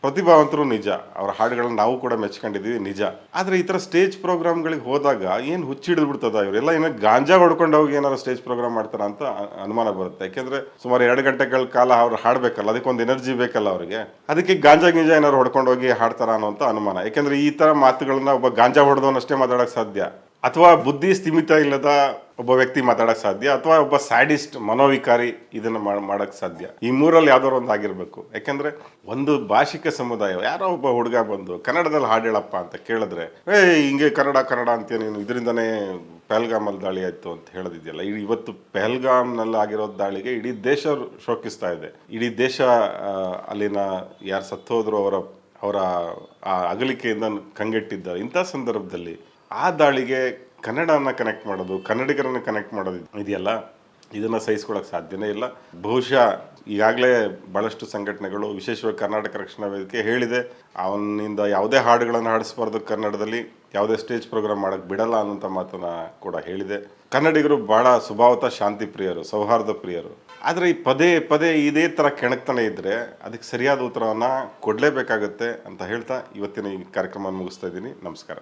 ಪ್ರತಿಭಾವಂತರು ನಿಜ. ಅವ್ರ ಹಾಡುಗಳನ್ನ ನಾವು ಕೂಡ ಮೆಚ್ಕೊಂಡಿದ್ದೀವಿ, ನಿಜ. ಆದರೆ ಈ ಥರ ಸ್ಟೇಜ್ ಪ್ರೋಗ್ರಾಮ್ಗಳಿಗೆ ಹೋದಾಗ ಏನು ಹುಚ್ಚಿಡಿದು ಬಿಡ್ತದ ಇವರೆಲ್ಲ? ಏನೋ ಗಾಂಜಾ ಹೊಡ್ಕೊಂಡು ಹೋಗಿ ಏನಾರ ಸ್ಟೇಜ್ ಪ್ರೋಗ್ರಾಮ್ ಮಾಡ್ತಾರ ಅಂತ ಅನುಮಾನ ಬರುತ್ತೆ. ಯಾಕೆಂದ್ರೆ ಸುಮಾರು ಎರಡು ಗಂಟೆಗಳ ಕಾಲ ಅವ್ರು ಹಾಡಬೇಕಲ್ಲ, ಅದಕ್ಕೊಂದು ಎನರ್ಜಿ ಬೇಕಲ್ಲ ಅವರಿಗೆ. ಅದಕ್ಕೆ ಗಾಂಜಾ ಗಿಂಜಾ ಏನಾರು ಹೊಡ್ಕೊಂಡು ಹೋಗಿ ಹಾಡ್ತಾರ ಅನ್ನೋಂಥ ಅನುಮಾನ. ಯಾಕೆಂದ್ರೆ ಈ ಥರ ಮಾತುಗಳನ್ನ ಒಬ್ಬ ಗಾಂಜಾ ಹೊಡೆದವನಷ್ಟೇ ಮಾತಾಡೋಕೆ ಸಾಧ್ಯ. ಅಥವಾ ಬುದ್ಧಿ ಸ್ಥಿಮಿತ ಇಲ್ಲದ ಒಬ್ಬ ವ್ಯಕ್ತಿ ಮಾತಾಡಕ್ ಸಾಧ್ಯ, ಅಥವಾ ಒಬ್ಬ ಸ್ಯಾಡಿಸ್ಟ್ ಮನೋವಿಕಾರಿ ಇದನ್ನ ಮಾಡ್- ಮಾಡಕ್ ಸಾಧ್ಯ? ಈ ಮೂರಲ್ಲಿ ಯಾವ್ದಾರು ಒಂದು ಆಗಿರ್ಬೇಕು. ಯಾಕಂದ್ರೆ ಒಂದು ಭಾಷಿಕ ಸಮುದಾಯ, ಯಾರೋ ಒಬ್ಬ ಹುಡುಗ ಬಂದು, ಕನ್ನಡದಲ್ಲಿ ಹಾಡು ಹೇಳಪ್ಪ ಅಂತ ಕೇಳಿದ್ರೆ ಏ ಹಿಂಗೆ ಕನ್ನಡ ಕನ್ನಡ ಅಂತ ನೀನು ಇದರಿಂದನೇ ಪೆಹಲ್ಗಾಮಲ್ಲಿ ದಾಳಿ ಆಯ್ತು ಅಂತ ಹೇಳೋದಿದೆಯಲ್ಲ? ಇಡೀ ಇವತ್ತು ಪೆಹಲ್ಗಾಮ್ನಲ್ಲಿ ಆಗಿರೋ ದಾಳಿಗೆ ಇಡೀ ದೇಶ ಶೋಕಿಸ್ತಾ ಇದೆ. ಇಡೀ ದೇಶ ಅಲ್ಲಿನ ಯಾರು ಸತ್ತೋದ್ರು ಅವರ ಅವರ, ಆ, ಅಗಲಿಕೆಯಿಂದ ಕಂಗೆಟ್ಟಿದ್ದಾರೆ. ಇಂಥ ಸಂದರ್ಭದಲ್ಲಿ ಆ ದಾಳಿಗೆ ಕನ್ನಡನ ಕನೆಕ್ಟ್ ಮಾಡೋದು, ಕನ್ನಡಿಗರನ್ನು ಕನೆಕ್ಟ್ ಮಾಡೋದು ಇದೆಯಲ್ಲ? ಇದನ್ನು ಸಹಿಸ್ಕೊಳ್ಳೋಕೆ ಸಾಧ್ಯನೇ ಇಲ್ಲ. ಬಹುಶಃ ಈಗಾಗಲೇ ಭಾಳಷ್ಟು ಸಂಘಟನೆಗಳು, ವಿಶೇಷವಾಗಿ ಕರ್ನಾಟಕ ರಕ್ಷಣಾ ವೇದಿಕೆ ಹೇಳಿದೆ, ಅವನಿಂದ ಯಾವುದೇ ಹಾಡುಗಳನ್ನು ಹಾಡಿಸ್ಬಾರ್ದು ಕನ್ನಡದಲ್ಲಿ, ಯಾವುದೇ ಸ್ಟೇಜ್ ಪ್ರೋಗ್ರಾಮ್ ಮಾಡೋಕ್ಕೆ ಬಿಡಲ್ಲ ಅನ್ನೋಂಥ ಮಾತನ್ನ ಕೂಡ ಹೇಳಿದೆ. ಕನ್ನಡಿಗರು ಭಾಳ ಸ್ವಭಾವತಃ ಶಾಂತಿ ಪ್ರಿಯರು, ಸೌಹಾರ್ದ ಪ್ರಿಯರು. ಆದರೆ ಈ ಪದೇ ಪದೇ ಇದೇ ಥರ ಕೆಣಕ್ತಾನೆ ಇದ್ದರೆ ಅದಕ್ಕೆ ಸರಿಯಾದ ಉತ್ತರವನ್ನು ಕೊಡಲೇಬೇಕಾಗುತ್ತೆ ಅಂತ ಹೇಳ್ತಾ ಇವತ್ತಿನ ಈ ಕಾರ್ಯಕ್ರಮ ಮುಗಿಸ್ತಾ ಇದ್ದೀನಿ. ನಮಸ್ಕಾರ.